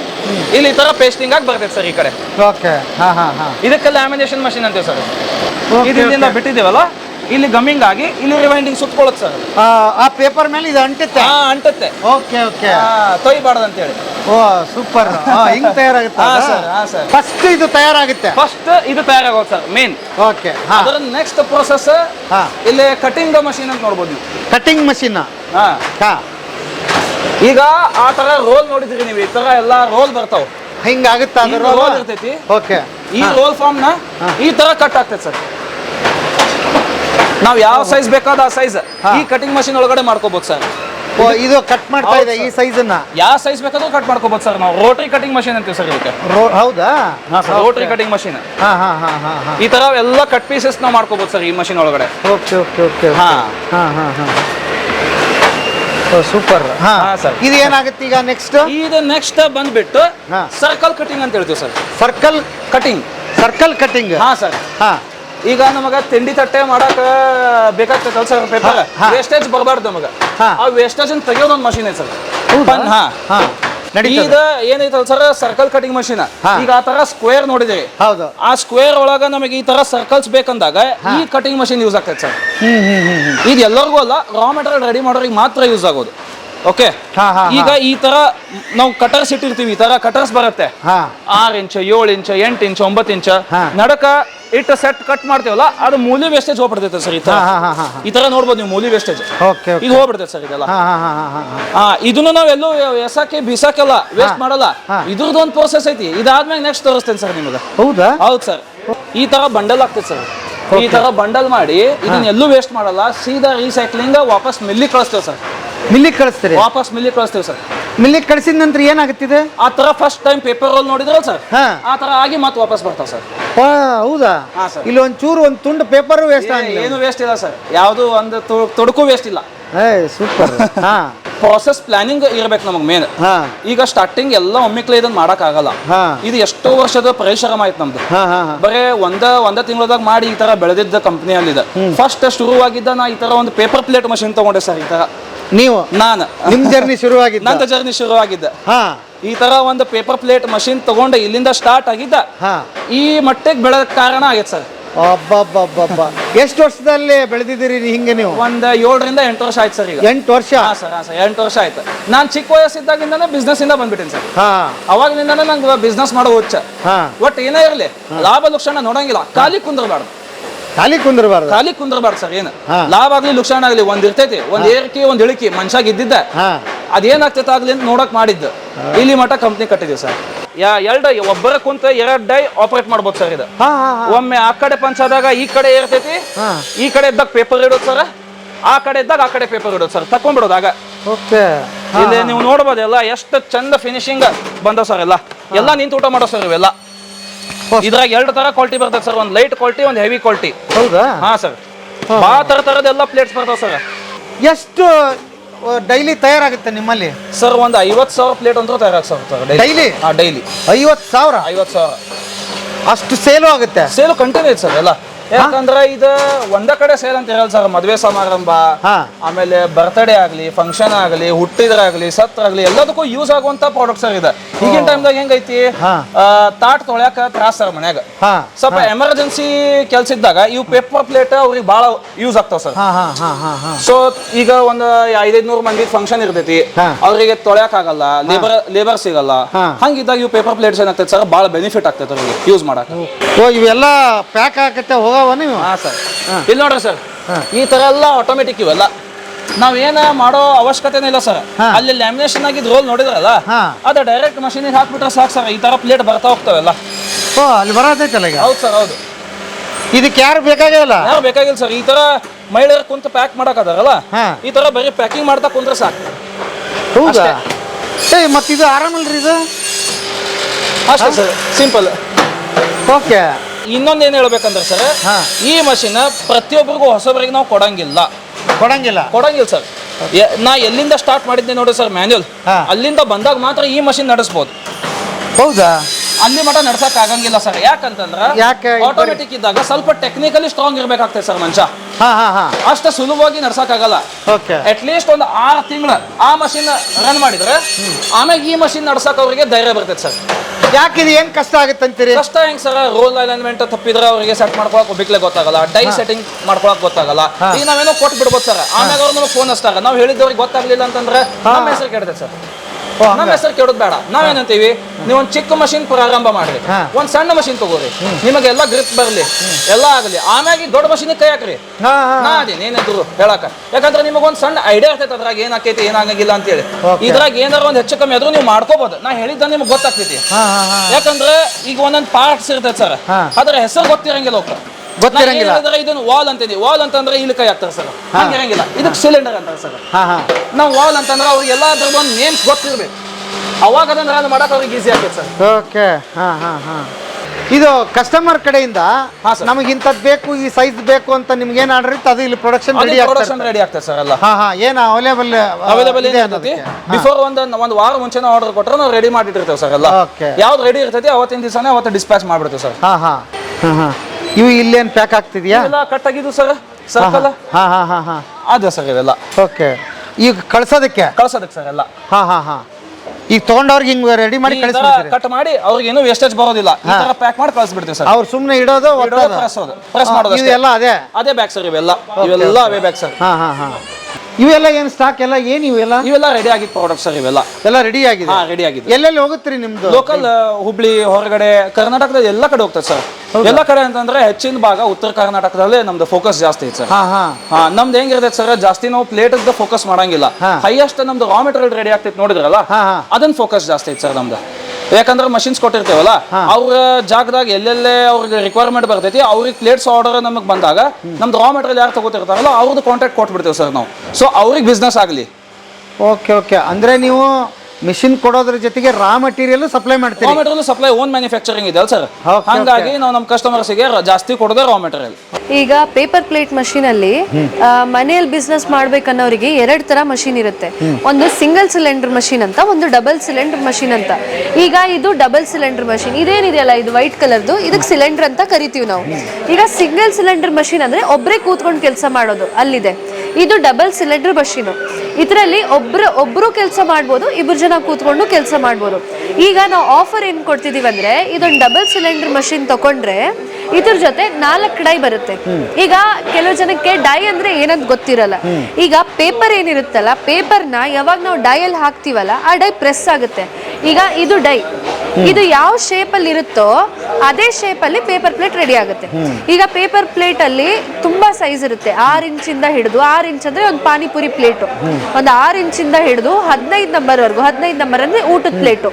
ಇಲ್ಲಿ ಈ ತರ ಪೇಸ್ಟಿಂಗ್ ಆಗಿ ಬರ್ತೈತೆ ಸರ್ ಈ ಕಡೆ. ಓಕೆ ಹಾ ಹಾ ಹಾ. ಇದಕ್ಕೆ ಲ್ಯಾಮಿನೇಷನ್ ಮಷಿನ್ ಅಂತೀವಿ ಸರ್. ಇದರಿಂದ. ಬಿಟ್ಟಿದ್ದೀವಲ್ಲ? ಇಲ್ಲಿ ಗಮ್ಮಿಂಗ್ ಆಗಿ ಇಲ್ಲಿ ರಿವೈಂಡಿಂಗ್ ಸುತ್ಕೊಳ್ಳುತ್ತೆ ಸರ್. ಆ, ಪೇಪರ್ ಮೇಲೆ ಇದು ಅಂಟುತ್ತೆ? ಹಾ ಅಂಟುತ್ತೆ. Okay okay. ತೊಯ್ಬಾರ್ದು ಅಂತೇಳಿ ಓ ಸೂಪರ್ ಹಿಂಗ್ ತಯಾರಾಗುತ್ತೆ? ಹಾ ಸರ್ ಹಾ ಸರ್. ಫಸ್ಟ್ ಇದು ತಯಾರಾಗುತ್ತೆ? ಫಸ್ಟ್ ಇದು ತಯಾರಾಗೋದು ಸರ್ ಮೇನ್ ಓಕೆ ಅದರ ನೆಕ್ಸ್ಟ್ ಪ್ರೊಸೆಸ್ ಹಾ. ಇಲ್ಲಿ ಕಟಿಂಗ್ ಮಷೀನ್ ಅಂತ ನೋಡ್ಬೋದು ನೀವು. ಕಟಿಂಗ್ ಮಷೀನ್ ಹಾ. ಹಾ. ಈಗ ಆ ತರ ರೋಲ್ ನೋಡಿದ್ರಿ ನೀವು ಈ ತರ ಎಲ್ಲ ರೋಲ್ ಬರ್ತಾವ. ಹಿಂಗಾಗುತ್ತಾ ಆಗುತ್ತೆ ಅದರ ರೋಲ್ ಇರ್ತೈತಿ. ಓಕೆ. ಈ ರೋಲ್ ಫಾರ್ಮ್ನ ಈ ತರ ಕಟ್ ಆಗ್ತೈತೆ ಸರ್. ನಾವ್ ಯಾವ ಸೈಜ್ ಬೇಕಾದ ಆ ಸೈಜ್. ಈ ಕಟಿಂಗ್ ಮಷಿನ್ ಒಳಗಡೆ ಮಾಡ್ಕೋಬಹುದು ಸರ್ ಓ ಇದು ಕಟ್ ಮಾಡ್ತಾ ಇದೆ ಈ ಸೈಜನ್ನ ಯಾವ ಸೈಜ್ ಬೇಕಾದ್ರೂ ಕಟ್ ಮಾಡ್ಕೋಬಹುದು ಸರ್ ನಾವು. ರೋಟರಿ ಕಟಿಂಗ್ ಮಷಿನ್ ಅಂತೀವಿ ಸರ್ ಇದಕ್ಕೆ. ರೋ ಹೌದಾ? ರೋಟರಿ ಕಟಿಂಗ್ ಮಷಿನ್ ಹಾ ಹಾ ಹಾ ಹಾ ಹಾ. ಈ ತರ ಎಲ್ಲ ಕಟ್ ಪೀಸಸ್ ನಾವು ಮಾಡ್ಕೋಬಹುದು ಸರ್ ಈ ಮಷಿನ್ ಒಳಗಡೆ. ಓಕೆ ಓಕೆ ಓಕೆ ಹಾ. ಹಾ ಹಾ ಹಾ. ಓ ಸೂಪರ್ ಹಾ. ಸರ್. ಇದು ಏನಾಗುತ್ತೆ ಈಗ ನೆಕ್ಸ್ಟ್ ಇದು ನೆಕ್ಸ್ಟ್ ಬಂದ್ಬಿಟ್ಟು. ಸರ್ಕಲ್ ಕಟಿಂಗ್ ಅಂತ ಹೇಳ್ತೀವಿ sir circle cutting circle cutting ಹಾ ಸರ್ ಹಾ. ಈಗ ನಮಗ ತಿಂಡಿ ತಟ್ಟೆ ಮಾಡಾಕ ಬೇಕಾಗ್ತದೆ ಕೆಲಸ ಪೇಪರ್. ವೇಸ್ಟೇಜ್ ಬರಬಾರ್ದು ನಮಗ. ಆ ವೇಸ್ಟೇಜ್ ತೆಗಿಯೋದು ಒಂದು ಮಷಿನ್ ಐತೆ ಸರ್? ಹಾ. ಹಾ. ಈಗ ಏನೈತಲ್ ಸರ್ ಸರ್ಕಲ್ ಕಟಿಂಗ್ ಮಷಿನ್. ಈಗ ಆ ತರ ಸ್ಕ್ವೇರ್ ನೋಡಿದಿರಿ. ಹೌದು. ಆ ಸ್ಕ್ವೇರ್ ಒಳಗ ನಮಗೆ ಈ ತರ ಸರ್ಕಲ್ಸ್ ಬೇಕಂದಾಗ ಈ ಕಟಿಂಗ್ ಮಷಿನ್ ಯೂಸ್ ಆಗ್ತೈತೆ sir. Hmm hmm hmm hmm. ಇದು ಎಲ್ಲರಿಗೂ ಅಲ್ಲ ರಾ ಮೆಟೀರಿಯಲ್ ರೆಡಿ ಮಾಡೋರಿಗೆ ಮಾತ್ರ ಯೂಸ್ ಆಗೋದು. ಓಕೆ ಹಾ, ಹಾ, ಈಗ ಈ ತರ ನಾವು ಕಟರ್ಸ್ ಇಟ್ಟಿರ್ತೀವಿ ಈ ತರ ಕಟರ್ಸ್ ಬರುತ್ತೆ. ಹಾ. ಆರ್ ಇಂಚ್ ಏಳು ಇಂಚ್ ಎಂಟು ಇಂಚ್ ಒಂಬತ್ತು ಇಂಚ್. ಹಾ. ನಡಕ ಇಟ್ಟು ಸೆಟ್ ಕಟ್ ಮಾಡ್ತೀವಲ್ಲ ಅದು ಮೂಲಿ ವೇಸ್ಟೇಜ್ ಹೋಗ್ಬಿಡ್ತೈತೆ ಸರ್ ಈ ತರ. ಹಾ, ಹಾ, ಹಾ, ಹಾ. ಈ ತರ ನೋಡ್ಬೋದು ನೀವು ಮೂಲಿ ವೇಸ್ಟೇಜ್ ಓಕೆ ಓಕೆ ಇದು ಹೋಗ್ಬಿಡ್ತೈತೆ ಸರ್ ಇದೆಲ್ಲ. ಹಾ ಹಾ ಹಾ ಹಾ ಹಾ ಹಾ. ಹಾ ಇದನ್ನು ನಾವೆಲ್ಲೂ ಎಸಕ್ಕೆ ಬಿಸಾಕಲ್ಲ ವೇಸ್ಟ್ ಮಾಡಲ್ಲ. ಹಾ. ಇದ್ರದ್ದು ಒಂದು ಪ್ರೋಸೆಸ್ ಐತಿ. ಇದಾದ್ಮೇಲೆ ನೆಕ್ಸ್ಟ್ ತೋರಿಸ್ತೇನೆ ಸರ್ ನಿಮಗೆ. ಹೌದಾ? ಹೌದು ಸರ್ ಈ ತರ ಬಂಡಲ್ ಆಗ್ತೈತೆ ಸರ್ ಈ ತರ ಬಂಡಲ್ ಮಾಡಿ ಇದನ್ನ ಎಲ್ಲೂ ವೇಸ್ಟ್ ಮಾಡಲ್ಲ. ಸೀದಾ ರೀಸೈಕ್ಲಿಂಗ್ ವಾಪಸ್ ಮಿಲ್ಲಿಗೆ ಕಳಿಸ್ತೇವೆ ಸರ್ ಮಿಲ್ಲಿಗೆ ಕಳಿಸ್ತೀರಿ? ವಾಪಸ್ ಮಿಲ್ಲಿಗೆ ಕಳ್ಸ್ತೀವಿ ಸರ್. ಮಿಲ್ಲಿಗೆ ಕಳಿಸಿದ ನಂತರ ಏನಾಗುತ್ತಿದೆ? ಆ ತರ ಫಸ್ಟ್ ಟೈಮ್ ಪೇಪರ್ ರೋಲ್ ನೋಡಿದ್ರಲ್ಲ ಸರ್? ಹಾ. ಆ ತರ ಆಗಿ ಮತ್ತೆ ವಾಪಸ್ ಬರ್ತಾವ ಸರ್. ಹೌದಾ? ಹಾ, ಸರ್. ಇಲ್ಲಿ ಒಂದ್ ಚೂರು ಒಂದ್ ತುಂಡು ಪೇಪರ್ ವೇಸ್ಟ್ ಆಗಿಲ್ಲ ಏನು ವೇಸ್ಟ್ ಇಲ್ಲ ಸರ್. ಯಾವುದು ಒಂದು ತೊಡಕು ವೇಸ್ಟ್ ಇಲ್ಲ. ಏ ಸೂಪರ್ ಹಾ. ಪ್ರಾಸೆಸ್ ಪ್ಲಾನಿಂಗ್ ಇರ್ಬೇಕು ನಮಗೆ ಮೇನ್ ಹಾ. ಈಗ ಸ್ಟಾರ್ಟಿಂಗ್ ಎಲ್ಲ ಒಮ್ಮಿಕ್ಲೆ ಇದನ್ನ ಮಾಡಕ್ ಆಗಲ್ಲ ಹಾ. ಇದು ಎಷ್ಟೋ ವರ್ಷದ ಪರಿಶ್ರಮ ಆಯ್ತು ನಮ್ದು. ಹಾ ಹಾ ಹಾ. ಬರೇ ಒಂದ ಒಂದ ತಿಂಗಳದಾಗ ಮಾಡಿ ಈ ತರ ಬೆಳೆದಿದ್ದ ಕಂಪ್ನಿಯಲ್ಲಿದೆ ಫಸ್ಟ್ ಶುರುವಾಗಿದ್ದ ನಾ ಈ ತರ ಒಂದು ಪೇಪರ್ ಪ್ಲೇಟ್ ಮಷಿನ್ ತಗೊಂಡೆ ಸರ್ ಈ ತರ. ನೀವು ನಾನು. ನಿಮ್ಮ ಜರ್ನಿ ಶುರುವಾಗಿದ್ದ. ನಂತ ಜರ್ನಿ ಶುರುವಾಗಿದ್ದ. ಹಾ. ಈ ತರ ಒಂದು ಪೇಪರ್ ಪ್ಲೇಟ್ ಮಷಿನ್ ತಗೊಂಡು ಇಲ್ಲಿಂದ ಸ್ಟಾರ್ಟ್ ಆಗಿದ್ದ. ಹಾ. ಈ ಮಟ್ಟಿಗೆ ಬೆಳೆದ ಕಾರಣ ಆಗೈತೆ ಸರ್. ಅಬ್ಬಬ್ಬಬ್ಬಬ್ಬ. ಎಷ್ಟು ವರ್ಷದಲ್ಲಿ ಬೆಳೆದಿದ್ದೀರಿ ಹಿಂಗೆ ನೀವು? ಒಂದು ಏಳರಿಂದ ಎಂಟು ವರ್ಷ ಆಯ್ತು ಸರ್ ಈಗ. ಎಂಟು ವರ್ಷ? ಹಾ ಸರ್ ಹಾಂ ಸರ್ ಎಂಟು ವರ್ಷ ಆಯ್ತು. ನಾನು ಚಿಕ್ಕ ವಯಸ್ಸಿದ್ದಾಗಿಂದನೇ ಬಿಸ್ನೆಸ್ ಇಂದ ಬಂದ್ಬಿಟ್ಟಿನಿ ಸರ್. ಹಾ. ಅವಾಗಿನಿಂದನೇ ನಂಗೆ ಬಿಸ್ನೆಸ್ ಮಾಡೋ ಹುಚ್ಚ. ಹಾ. ಒಟ್ಟು ಏನೇ ಇರಲಿ ಲಾಭ ಲಕ್ಷಣ ನೋಡಂಗಿಲ್ಲ. ಖಾಲಿ ಕುಂದ್ರಬಾರ್ದು. ಖಾಲಿ ಕುಂದ್ರಬಾರ್ದು. ಖಾಲಿ ಕುಂದ್ರಬಾರ್ದು ಸರ್ ಏನು? ಲಾಭ ಆಗ್ಲಿ ನುಕ್ಸಾನ ಆಗ್ಲಿ ಒಂದ್ ಇರ್ತೈತಿ ಒಂದ್ ಏರಿಕೆ ಒಂದ್ ಇಳಿಕೆ ಮನ್ಷಾಗ ಇದ್ದಿದ್ದ. ಅದೇನಾಗ್ತೈತೆ ಆಗ್ಲಿ ಅಂತ ನೋಡಕ್ ಮಾಡಿದ್ದು. ಇಲ್ಲಿ ಮಟ್ಟ ಕಂಪ್ನಿ ಕಟ್ಟಿದೀವಿ ಸರ್. ಯಾ ಎರಡು ಒಬ್ಬರ ಕುಂತ ಎರಡ್ ಡೈ ಆಪರೇಟ್ ಮಾಡ್ಬೋದು ಸರ್ ಇದು. ಒಮ್ಮೆ ಆ ಕಡೆ ಪಂಚ್ ಆದಾಗ ಈ ಕಡೆ ಇರ್ತೈತಿ ಈ ಕಡೆ ಇದ್ದಾಗ ಪೇಪರ್ ಇಡೋದು ಸರ್. ಆ ಕಡೆ ಇದ್ದಾಗ ಆ ಕಡೆ ಪೇಪರ್ ಇಡೋದು ಸರ್ ತಕೊಂಡ್ಬಿಡೋದು ಆಗ. ಓಕೆ. ಇಲ್ಲಿ ನೀವು ನೋಡ್ಬೋದು ಎಲ್ಲ ಎಷ್ಟು ಚಂದ ಫಿನಿಶಿಂಗ್ ಬಂದ ಸರ್ ಎಲ್ಲ. ಎಲ್ಲ ನಿಂತು ಊಟ ಮಾಡೋ ಸರ್ ಇವೆಲ್ಲ. ಇದ್ರಾಗ ಎರಡು ತರ ಕ್ವಾಲಿಟಿ ಬರ್ತದೆ ಸರ್ ಒಂದು ಲೈಟ್ ಕ್ವಾಲಿಟಿ ಒಂದು ಹೆವಿ ಕ್ವಾಲಿಟಿ ಹೌದಾ? ಹಾ ಸರ್ ಭಾಳ ತರ ತರದೆಲ್ಲ ಪ್ಲೇಟ್ಸ್ ಬರ್ತಾವೆ ಸರ್ ಎಷ್ಟು ಡೈಲಿ ತಯಾರಾಗುತ್ತೆ ನಿಮ್ಮಲ್ಲಿ? ಸರ್ ಒಂದು ಐವತ್ತು ಸಾವಿರ ಪ್ಲೇಟ್ ಅಂತೂ ತಯಾರಾಗ ಸರ್ ಡೈಲಿ ಹಾ ಡೈಲಿ ಐವತ್ತು ಸಾವಿರ? ಐವತ್ತು ಸಾವಿರ. ಅಷ್ಟು ಸೇಲು ಆಗುತ್ತೆ? ಸೇಲು ಕಂಟಿನ್ಯೂ ಸರ್ ಎಲ್ಲ. ಯಾಕಂದ್ರೆ ಇದು ಒಂದ ಕಡೆ ಸೇಲ್ ಅಂತ ಹೇಳಲ್ಲ ಸರ್ ಮದುವೆ ಸಮಾರಂಭ ಆಮೇಲೆ ಬರ್ತ್ಡೇ ಆಗ್ಲಿ ಫಂಕ್ಷನ್ ಆಗ್ಲಿ ಹುಟ್ಟಿದ್ರಾಗ್ಲಿ ಸತ್ರಾಗ್ಲಿ ಎಲ್ಲದಕ್ಕೂ ಯೂಸ್ ಆಗುವಂತ ಪ್ರಾಡಕ್ಟ್ ಸರ್ ಇದೆ. ಈಗಿನ ಟೈಮ್ದಾಗ ಹೆಂಗೈತಿ? ತಾಟ್ ತೊಳ್ಯಾಕ ತ್ರಾಸ ಸರ್ ಮನ್ಯಾಗ. ಸ್ವಲ್ಪ ಎಮರ್ಜೆನ್ಸಿ ಕೆಲ್ಸ ಇದ್ದಾಗ ಇವು ಪೇಪರ್ ಪ್ಲೇಟ್ ಅವ್ರಿಗೆ ಬಹಳ ಯೂಸ್ ಆಗ್ತಾವ ಸರ್. ಸೊ ಈಗ ಒಂದ್ ಐದೈದ್ ನೂರು ಮಂದಿ ಫಂಕ್ಷನ್ ಇರ್ತೈತಿ ಅವ್ರಿಗೆ ತೊಳ್ಯಾಕ ಆಗಲ್ಲ ಲೇಬರ್ ಲೇಬರ್ ಸಿಗಲ್ಲ. ಹಂಗಿದ್ದಾಗ ಇವು ಪೇಪರ್ ಪ್ಲೇಟ್ಸ್ ಏನಾಗ್ತೈತೆ ಸರ್ ಬಹಳ ಬೆನಿಫಿಟ್ ಆಗ್ತೈತೆ ಅವ್ರಿಗೆ ಯೂಸ್ ಮಾಡಕ್. ಇವೆಲ್ಲ ಪ್ಯಾಕ್ ಆಗತ್ತೆ ಹೋಗವ ನೀವು? ಹಾ ಸರ್. ಇಲ್ಲಿ ನೋಡ್ರಿ ಸರ್ ಈ ತರ ಎಲ್ಲ ಆಟೋಮೆಟಿಕ್ ಇವೆಲ್ಲ. ನಾವೇನ ಮಾಡೋ ಅವಶ್ಯಕತೆನೇ ಇಲ್ಲ ಸರ್. ಅಲ್ಲಿ ಲ್ಯಾಮಿನೇಷನ್ ಆಗಿದ್ ರೋಲ್ ನೋಡಿದ್ರಲ್ಲ ಹಾ. ಅದ ಡೈರೆಕ್ಟ್ ಮಷೀನಿಗೆ ಹಾಕ್ಬಿಟ್ರೆ ಸಾಕು ಸರ್. ಈ ತರ ಪ್ಲೇಟ್ ಬರ್ತಾ ಹೋಗ್ತಾವೆಲ್ಲ ಓ ಅಲ್ಲಿ ಬರತೈತಲ್ಲ ಈಗ? ಹೌದು ಸರ್ ಹೌದು. ಇದಕ್ಕೆ ಯಾರು ಬೇಕಾಗಿಲ್ಲ? ಯಾರು ಬೇಕಾಗಿಲ್ಲ ಸರ್. ಈ ತರ ಮಹಿಳೆಯರು ಕುಂತು ಪ್ಯಾಕ್ ಮಾಡಕ್ ಅದಾರಲ್ಲ ಹಾ. ಈ ತರ ಬರೀ ಪ್ಯಾಕಿಂಗ್ ಮಾಡ್ತಾ ಕುಂದ್ರೆ ಸಾಕು. ಹೌದಾ? ಏ ಮತ್ತಿದು ಆರಾಮಲ್ರಿ ಇದು? ಅಷ್ಟೇ ಸರ್ ಸಿಂಪಲ್ ಓಕೆ. ಇನ್ನೊಂದು ಏನು ಹೇಳ್ಬೇಕಂದ್ರೆ ಸರ್ ಹಾ. ಈ ಮಷಿನ್ ಪ್ರತಿಯೊಬ್ಬರಿಗೂ ಹೊಸಬರಿಗೆ ನಾವು ಕೊಡಂಗಿಲ್ಲ. ಕೊಡಂಗಿಲ್ಲ. ಕೊಡಂಗಿಲ್ಲ ಸರ್. ನಾ ಎಲ್ಲಿಂದ ಸ್ಟಾರ್ಟ್ ಮಾಡಿದ್ದೆ ನೋಡಿ ಸರ್ ಮ್ಯಾನ್ಯಲ್ ಹಾ. ಅಲ್ಲಿಂದ ಬಂದಾಗ ಮಾತ್ರ ಈ ಮಷಿನ್ ನಡೆಸ್ಬೋದು. ಹೌದಾ? ಅಲ್ಲಿ ಮಠ ನಡ್ಸಕ್ ಆಗಂಗಿಲ್ಲ ಸರ್. ಯಾಕಂತಂದ್ರೆ ಯಾಕೆ? ಆಟೋಮೆಟಿಕ್ ಇದ್ದಾಗ ಸ್ವಲ್ಪ ಟೆಕ್ನಿಕಲಿ ಸ್ಟ್ರಾಂಗ್ ಇರ್ಬೇಕಾಗ್ತದೆ ಸರ್ ಮನುಷ್ಯ. ಹಾ ಹಾ ಹಾ. ಅಷ್ಟ ಸುಲಭವಾಗಿ ನಡ್ಸಕ್ ಆಗಲ್ಲ. ಓಕೆ. ಅಟ್ ಲೀಸ್ಟ್ ಒಂದು ಆರು ತಿಂಗಳು ಆ ಮಷಿನ್ ರನ್ ಮಾಡಿದ್ರೆ ಆಮೇಲೆ ಈ ಮಷಿನ್ ನಡ್ಸಕ್ ಅವರಿಗೆ ಧೈರ್ಯ ಬರ್ತೈತೆ ಸರ್. ಯಾಕೆ ಇದು ಏನ್ ಕಷ್ಟ ಆಗುತ್ತೆ ಅಂತೀರಿ? ಕಷ್ಟ ಹೆಂಗ್ ಸರ್? ರೋಲ್ ಅಲೈನ್ಮೆಂಟ್ ತಪ್ಪಿದ್ರೆ ಅವರಿಗೆ ಸೆಟ್ ಮಾಡ್ಕೊಳಕ್ ಒಬ್ಬಿಕ್ಲೆ ಗೊತ್ತಾಗಲ್ಲ. ಡೈ ಸೆಟ್ಟಿಂಗ್ ಮಾಡ್ಕೊಳಕ್ ಗೊತ್ತಾಗಲ್ಲ. ಈಗ ನಾವೇನೋ ಕೊಟ್ಟು ಬಿಡ್ಬೋದು ಸರ್. ಆಮೇಲೆ ಅವ್ರು ನಮಗೆ ಫೋನ್ ಅಷ್ಟಾಗ ನಾವು ಹೇಳಿದವ್ರಿಗೆ ಗೊತ್ತಾಗ್ಲಿಲ್ಲ ಅಂತಂದ್ರೆ ನಮ್ಮ ಹೆಸರು ಕೆಡ್ತೈತೆ ಸರ್? ನಮ್ಮ ಹೆಸರು ಕೇಳೋದು ಬೇಡ. ನಾವೇನಂತೀವಿ? ನೀವು ಒಂದು ಚಿಕ್ಕ ಮಷಿನ್ ಪ್ರಾರಂಭ ಮಾಡ್ರಿ. ಒಂದ್ ಸಣ್ಣ ಮಷಿನ್ ತಗೋರಿ. ನಿಮಗೆಲ್ಲ ಗ್ರಿಪ್ ಬರ್ಲಿ. ಎಲ್ಲ ಆಗಲಿ. ಆಮ್ಯಾಗ ದೊಡ್ಡ ಮಷಿನ್ ಕೈ ಹಾಕ್ರಿ. ನಾ ಅದೇನಿ ಏನಿದ್ರು ಹೇಳಕ ಯಾಕಂದ್ರೆ ನಿಮಗೊಂದು ಸಣ್ಣ ಐಡಿಯಾ ಇರ್ತೈತೆ ಅದ್ರಾಗ ಏನಾಕೈತಿ ಏನಾಗಂಗಿಲ್ಲ ಅಂತೇಳಿ. ಹೇಳಿ ಇದ್ರಾಗ ಏನಾರ ಒಂದು ಹೆಚ್ಚು ಕಮ್ಮಿ ಆದ್ರೂ ನೀವು ಮಾಡ್ಕೋಬಹುದು ನಾ ಹೇಳಿದ್ದ ನಿಮ್ಗೆ ಗೊತ್ತಾಗ್ತೈತಿ. ಯಾಕಂದ್ರೆ ಈಗ ಒಂದೊಂದು ಪಾರ್ಟ್ಸ್ ಇರ್ತೈತೆ ಸರ್. ಅದ್ರ ಹೆಸರು ಗೊತ್ತಿರಂಗಿಲ್ಲ ಅವಕ್ಕೆ ಗೊತ್ತಿರಂಗಿಲ್ಲ. ಇದನ್ನು ವಾಲ್ ಅಂತೀನಿ ವಾಲ್ ಅಂತಂದ್ರೆ ಇಲ್ಲಿ ಕೈ ಹಾಕ್ತಾರೆ ಸರ್. ಹಂಗಿರಂಗಿಲ್ಲ. ಇದಕ್ಕೆ ಸಿಲಿಂಡರ್ ಅಂತಾರೆ ಸರ್. ಹಾ ಹಾ. ನಾವು ವಾಲ್ ಅಂತಂದ್ರೆ ಅವ್ರಿಗೆಲ್ಲ ಅದ್ರ ಒಂದು ನೇಮ್ಸ್ ಗೊತ್ತಿರ್ಬೇಕು. ಅವಾಗ ಅದನ್ನ ರನ್ ಮಾಡಕ್ ಅವ್ರಿಗೆ ಈಸಿ ಆಗ್ತೈತೆ ಸರ್. ಓಕೆ. ಹಾ ಹಾ ಹಾ. ಇದು ಕಸ್ಟಮರ್ ಕಡೆಯಿಂದ. ನಮಗೆ ಇಂಥದ್ ಬೇಕು ಈ ಸೈಜ್ ಬೇಕು ಅಂತ ನಿಮ್ಗೆ ಏನು ಆರ್ಡರ್ ಇತ್ತು ಅದು ಇಲ್ಲಿ ಪ್ರೊಡಕ್ಷನ್ ರೆಡಿ ಆಗ್ತದೆ ಪ್ರೊಡಕ್ಷನ್ ರೆಡಿ ಆಗ್ತದೆ ಸರ್ ಎಲ್ಲ. ಹಾ ಹಾ. ಏನು ಅವೈಲೇಬಲ್ ಅವೈಲೇಬಲ್ ಇರ್ತೈತಿ ಬಿಫೋರ್ ಒಂದು ಒಂದು ವಾರ ಮುಂಚೆನೇ ಆರ್ಡರ್ ಕೊಟ್ಟರೆ ನಾವು ರೆಡಿ ಮಾಡಿಟ್ಟಿರ್ತೇವೆ ಸರ್ ಎಲ್ಲ. ಯಾವ್ದು ರೆಡಿ ಇರ್ತೈತಿ ಅವತ್ತಿನ ದಿವಸನೇ ಅವತ್ತು ಡಿಸ್ಪ್ಯಾಚ್ ಮಾಡ್ಬಿಡ್ತೀವಿ ಸರ್. ಹಾ ಹಾ. ಹಾ ಹಾ. ಇವು ಇಲ್ಲೇನು ಪ್ಯಾಕ್ ಆಗ್ತಿದ್ಯಾ ಎಲ್ಲ ಕಟ್ ಆಗಿದ್ದು ಸರ್ ಸರ್ಕಲ್ ಹಾ ಹಾ ಹಾ ಹಾ ಅದೇ ಸರ್ ಇವೆಲ್ಲ. ಓಕೆ ಈಗ ಕಳ್ಸೋದಕ್ಕೆ? ಕಳ್ಸೋದಕ್ಕೆ ಸರ್ ಎಲ್ಲ. ಹಾ ಹಾ ಹಾ. ಈಗ ತಗೊಂಡವ್ರಿಗೆ ಹಿಂಗೆ ರೆಡಿ ಮಾಡಿ ಕಳಿಸ್ಬಿಡ್ತೀರಿ ಕಟ್ ಮಾಡಿ ಅವ್ರಿಗೆ ಏನು ವೇಸ್ಟೇಜ್ ಬರೋದಿಲ್ಲ. ಈ ತರ ಪ್ಯಾಕ್ ಮಾಡಿ ಕಳಿಸ್ಬಿಡ್ತೀವಿ ಸರ್. ಅವ್ರು ಸುಮ್ಮನೆ ಇಡೋದು ಪ್ರೆಸ್ ಮಾಡೋದು ಪ್ರೆಸ್ ಮಾಡೋದು ಇದು ಎಲ್ಲ ಅದೇ? ಅದೇ ಬ್ಯಾಗ್ ಸರ್ ಇವೆಲ್ಲ. ಇವೆಲ್ಲ ಅವೇ ಬ್ಯಾಗ್ ಸರ್. ಹಾ ಹಾ ಹಾ. ಇವೆಲ್ಲ ಏನು ಸ್ಟಾಕ್ ಎಲ್ಲ ಏನು ಇವೆಲ್ಲ? ಇವೆಲ್ಲ ರೆಡಿ ಆಗಿದ್ದ ಪ್ರಾಡಕ್ಟ್ ಸರ್ ಇವೆಲ್ಲ. ಎಲ್ಲ ರೆಡಿ ಆಗಿದೆ? ಹಾ ರೆಡಿ ಆಗಿದೆ. ಎಲ್ಲೆಲ್ಲಿ ಹೋಗುತ್ತೀರಿ ನಿಮ್ದು? ಲೋಕಲ್ ಹುಬ್ಳಿ ಹೊರಗಡೆ ಕರ್ನಾಟಕದ ಎಲ್ಲ ಕಡೆ ಹೋಗ್ತದೆ ಸರ್ ಎಲ್ಲ ಕಡೆ ಅಂತಂದ್ರೆ ಹೆಚ್ಚಿನ ಭಾಗ ಉತ್ತರ ಕರ್ನಾಟಕದಲ್ಲೇ ನಮ್ದು ಫೋಕಸ್ ಜಾಸ್ತಿ ಐತೆ ಸರ್ ಹಾ ನಮ್ದು ಹೆಂಗಿರ್ತೈತೆ ಸರ್ ಜಾಸ್ತಿ ನಾವು ಪ್ಲೇಟ್ ಫೋಕಸ್ ಮಾಡಂಗಿಲ್ಲ. ಹೈಯೆಸ್ಟ್ ನಮ್ದು ರಾ ಮೆಟೀರಿಯಲ್ ರೆಡಿ ಆಗ್ತೈತೆ ನೋಡಿದ್ರಲ್ಲ. ಅದನ್ನ ಫೋಕಸ್ ಜಾಸ್ತಿ ಐತೆ ಸರ್ ನಮ್ದು. ಯಾಕಂದ್ರೆ ಮಷಿನ್ಸ್ ಕೊಟ್ಟಿರ್ತೇವಲ್ಲ ಅವ್ರ ಜಾಗದಾಗ ಎಲ್ಲೆಲ್ಲೇ ಅವ್ರಿಗೆ ರಿಕ್ವೈರ್ಮೆಂಟ್ ಬರ್ತೈತಿ ಅವ್ರಿಗೆ ಪ್ಲೇಟ್ಸ್ ಆರ್ಡರ್ ನಮಗೆ ಬಂದಾಗ ನಮ್ದು ರಾ ಮೆಟೀರಿಯಲ್ ಯಾರು ತಗೋತಿರ್ತಾರಲ್ಲ ಅವ್ರದ್ದು ಕಾಂಟ್ಯಾಕ್ಟ್ ಕೊಟ್ಬಿಡ್ತೇವೆ ಸರ್ ನಾವು. ಸೊ ಅವ್ರಿಗೆ ಬಿಸ್ನೆಸ್ ಆಗಲಿ. ಓಕೆ ಓಕೆ ಅಂದರೆ ನೀವು ಮಿಷಿನ್ ಕೊಡೋದ್ರ ಜೊತೆಗೆ ರಾ ಮಟೀರಿಯಲ್ ಸಪ್ಲೈ ರಾ ಮಾಡ್ತೀರಿ ಮೆಟೀರಿಯಲ್ ಸಪ್ಲೈ ಓನ್ ಮ್ಯಾನುಫ್ಯಾಕ್ಚರಿಂಗ್ ಇದೆ ಸರ್ Okay, ಹಂಗಾಗಿ ನಾವು ನಮ್ಮ ಕಸ್ಟಮರ್ಸಿಗೆ ಜಾಸ್ತಿ ಕೊಡೋದೇ ರಾ ಮೆಟೀರಿಯಲ್ ಈಗ ಪೇಪರ್ ಪ್ಲೇಟ್ ಮಷೀನ್ ಅಲ್ಲಿ ಆ, ಮನೆಯಲ್ಲಿ ಬಿಸ್ನೆಸ್ ಮಾಡ್ಬೇಕನ್ನೋರಿಗೆ ಎರಡ್ ತರ ಮಷೀನ್ ಇರುತ್ತೆ. ಒಂದು ಸಿಂಗಲ್ ಸಿಲಿಂಡರ್ ಮಷೀನ್ ಅಂತ ಒಂದು ಡಬಲ್ ಸಿಲಿಂಡರ್ ಮಷೀನ್ ಅಂತ. ಈಗ ಇದು ಡಬಲ್ ಸಿಲಿಂಡರ್ ಮಷೀನ್ ಇದೇನಿದೆಯಲ್ಲ ಇದು ವೈಟ್ ಕಲರ್ದು ಇದಕ್ಕೆ ಸಿಲಿಂಡರ್ ಅಂತ ಕರಿತೀವಿ ನಾವು. ಈಗ ಸಿಂಗಲ್ ಸಿಲಿಂಡರ್ ಮಷೀನ್ ಅಂದ್ರೆ ಒಬ್ಬರೇ ಕೂತ್ಕೊಂಡು ಕೆಲಸ ಮಾಡೋದು ಅಲ್ಲಿದೆ. ಇದು ಡಬಲ್ ಸಿಲಿಂಡರ್ ಮಷೀನು ಇದರಲ್ಲಿ ಒಬ್ರು ಒಬ್ರು ಕೆಲಸ ಮಾಡ್ಬೋದು, ಇಬ್ರು ಜನ ಕೂತ್ಕೊಂಡು ಕೆಲಸ ಮಾಡ್ಬೋದು. ಈಗ ನಾವು ಆಫರ್ ಏನ್ ಕೊಡ್ತಿದೀವಿ ಅಂದ್ರೆ, ಇದೊಂದು ಡಬಲ್ ಸಿಲಿಂಡರ್ ಮಷೀನ್ ತಗೊಂಡ್ರೆ ಇದ್ರ ಜೊತೆ ನಾಲ್ಕು ಡೈ ಬರುತ್ತೆ. ಈಗ ಕೆಲವು ಜನಕ್ಕೆ ಡೈ ಅಂದ್ರೆ ಏನಂತ ಗೊತ್ತಿರಲ್ಲ. ಈಗ ಪೇಪರ್ ಏನಿರುತ್ತಲ್ಲ ಪೇಪರ್ನ ಯಾವಾಗ ನಾವು ಡೈಯಲ್ಲಿ ಹಾಕ್ತಿವಲ್ಲ, ಆ ಡೈ ಪ್ರೆಸ್ ಆಗುತ್ತೆ. ಈಗ ಇದು ಡೈ ಇದು ಯಾವ ಶೇಪ್ ಅಲ್ಲಿ ಇರುತ್ತೋ, ಅದೇ ಶೇಪ್ ಅಲ್ಲಿ ಪೇಪರ್ ಪ್ಲೇಟ್ ರೆಡಿ ಆಗುತ್ತೆ. ಈಗ ಪೇಪರ್ ಪ್ಲೇಟ್ ಅಲ್ಲಿ ತುಂಬಾ ಸೈಜ್ ಇರುತ್ತೆ. ಆರ್ ಇಂಚಿಂದ ಹಿಡಿದು, ಆರ್ ಇಂಚ್ ಅಂದ್ರೆ ಒಂದು ಪಾನಿಪುರಿ ಪ್ಲೇಟು ಒಂದು ಆರ್ ಇಂಚಿಂದ ಹಿಡಿದು ಹದಿನೈದು ನಂಬರ್ ವರೆಗೂ, ಹದಿನೈದು ನಂಬರ್ ಅಂದ್ರೆ ಊಟದ ಪ್ಲೇಟು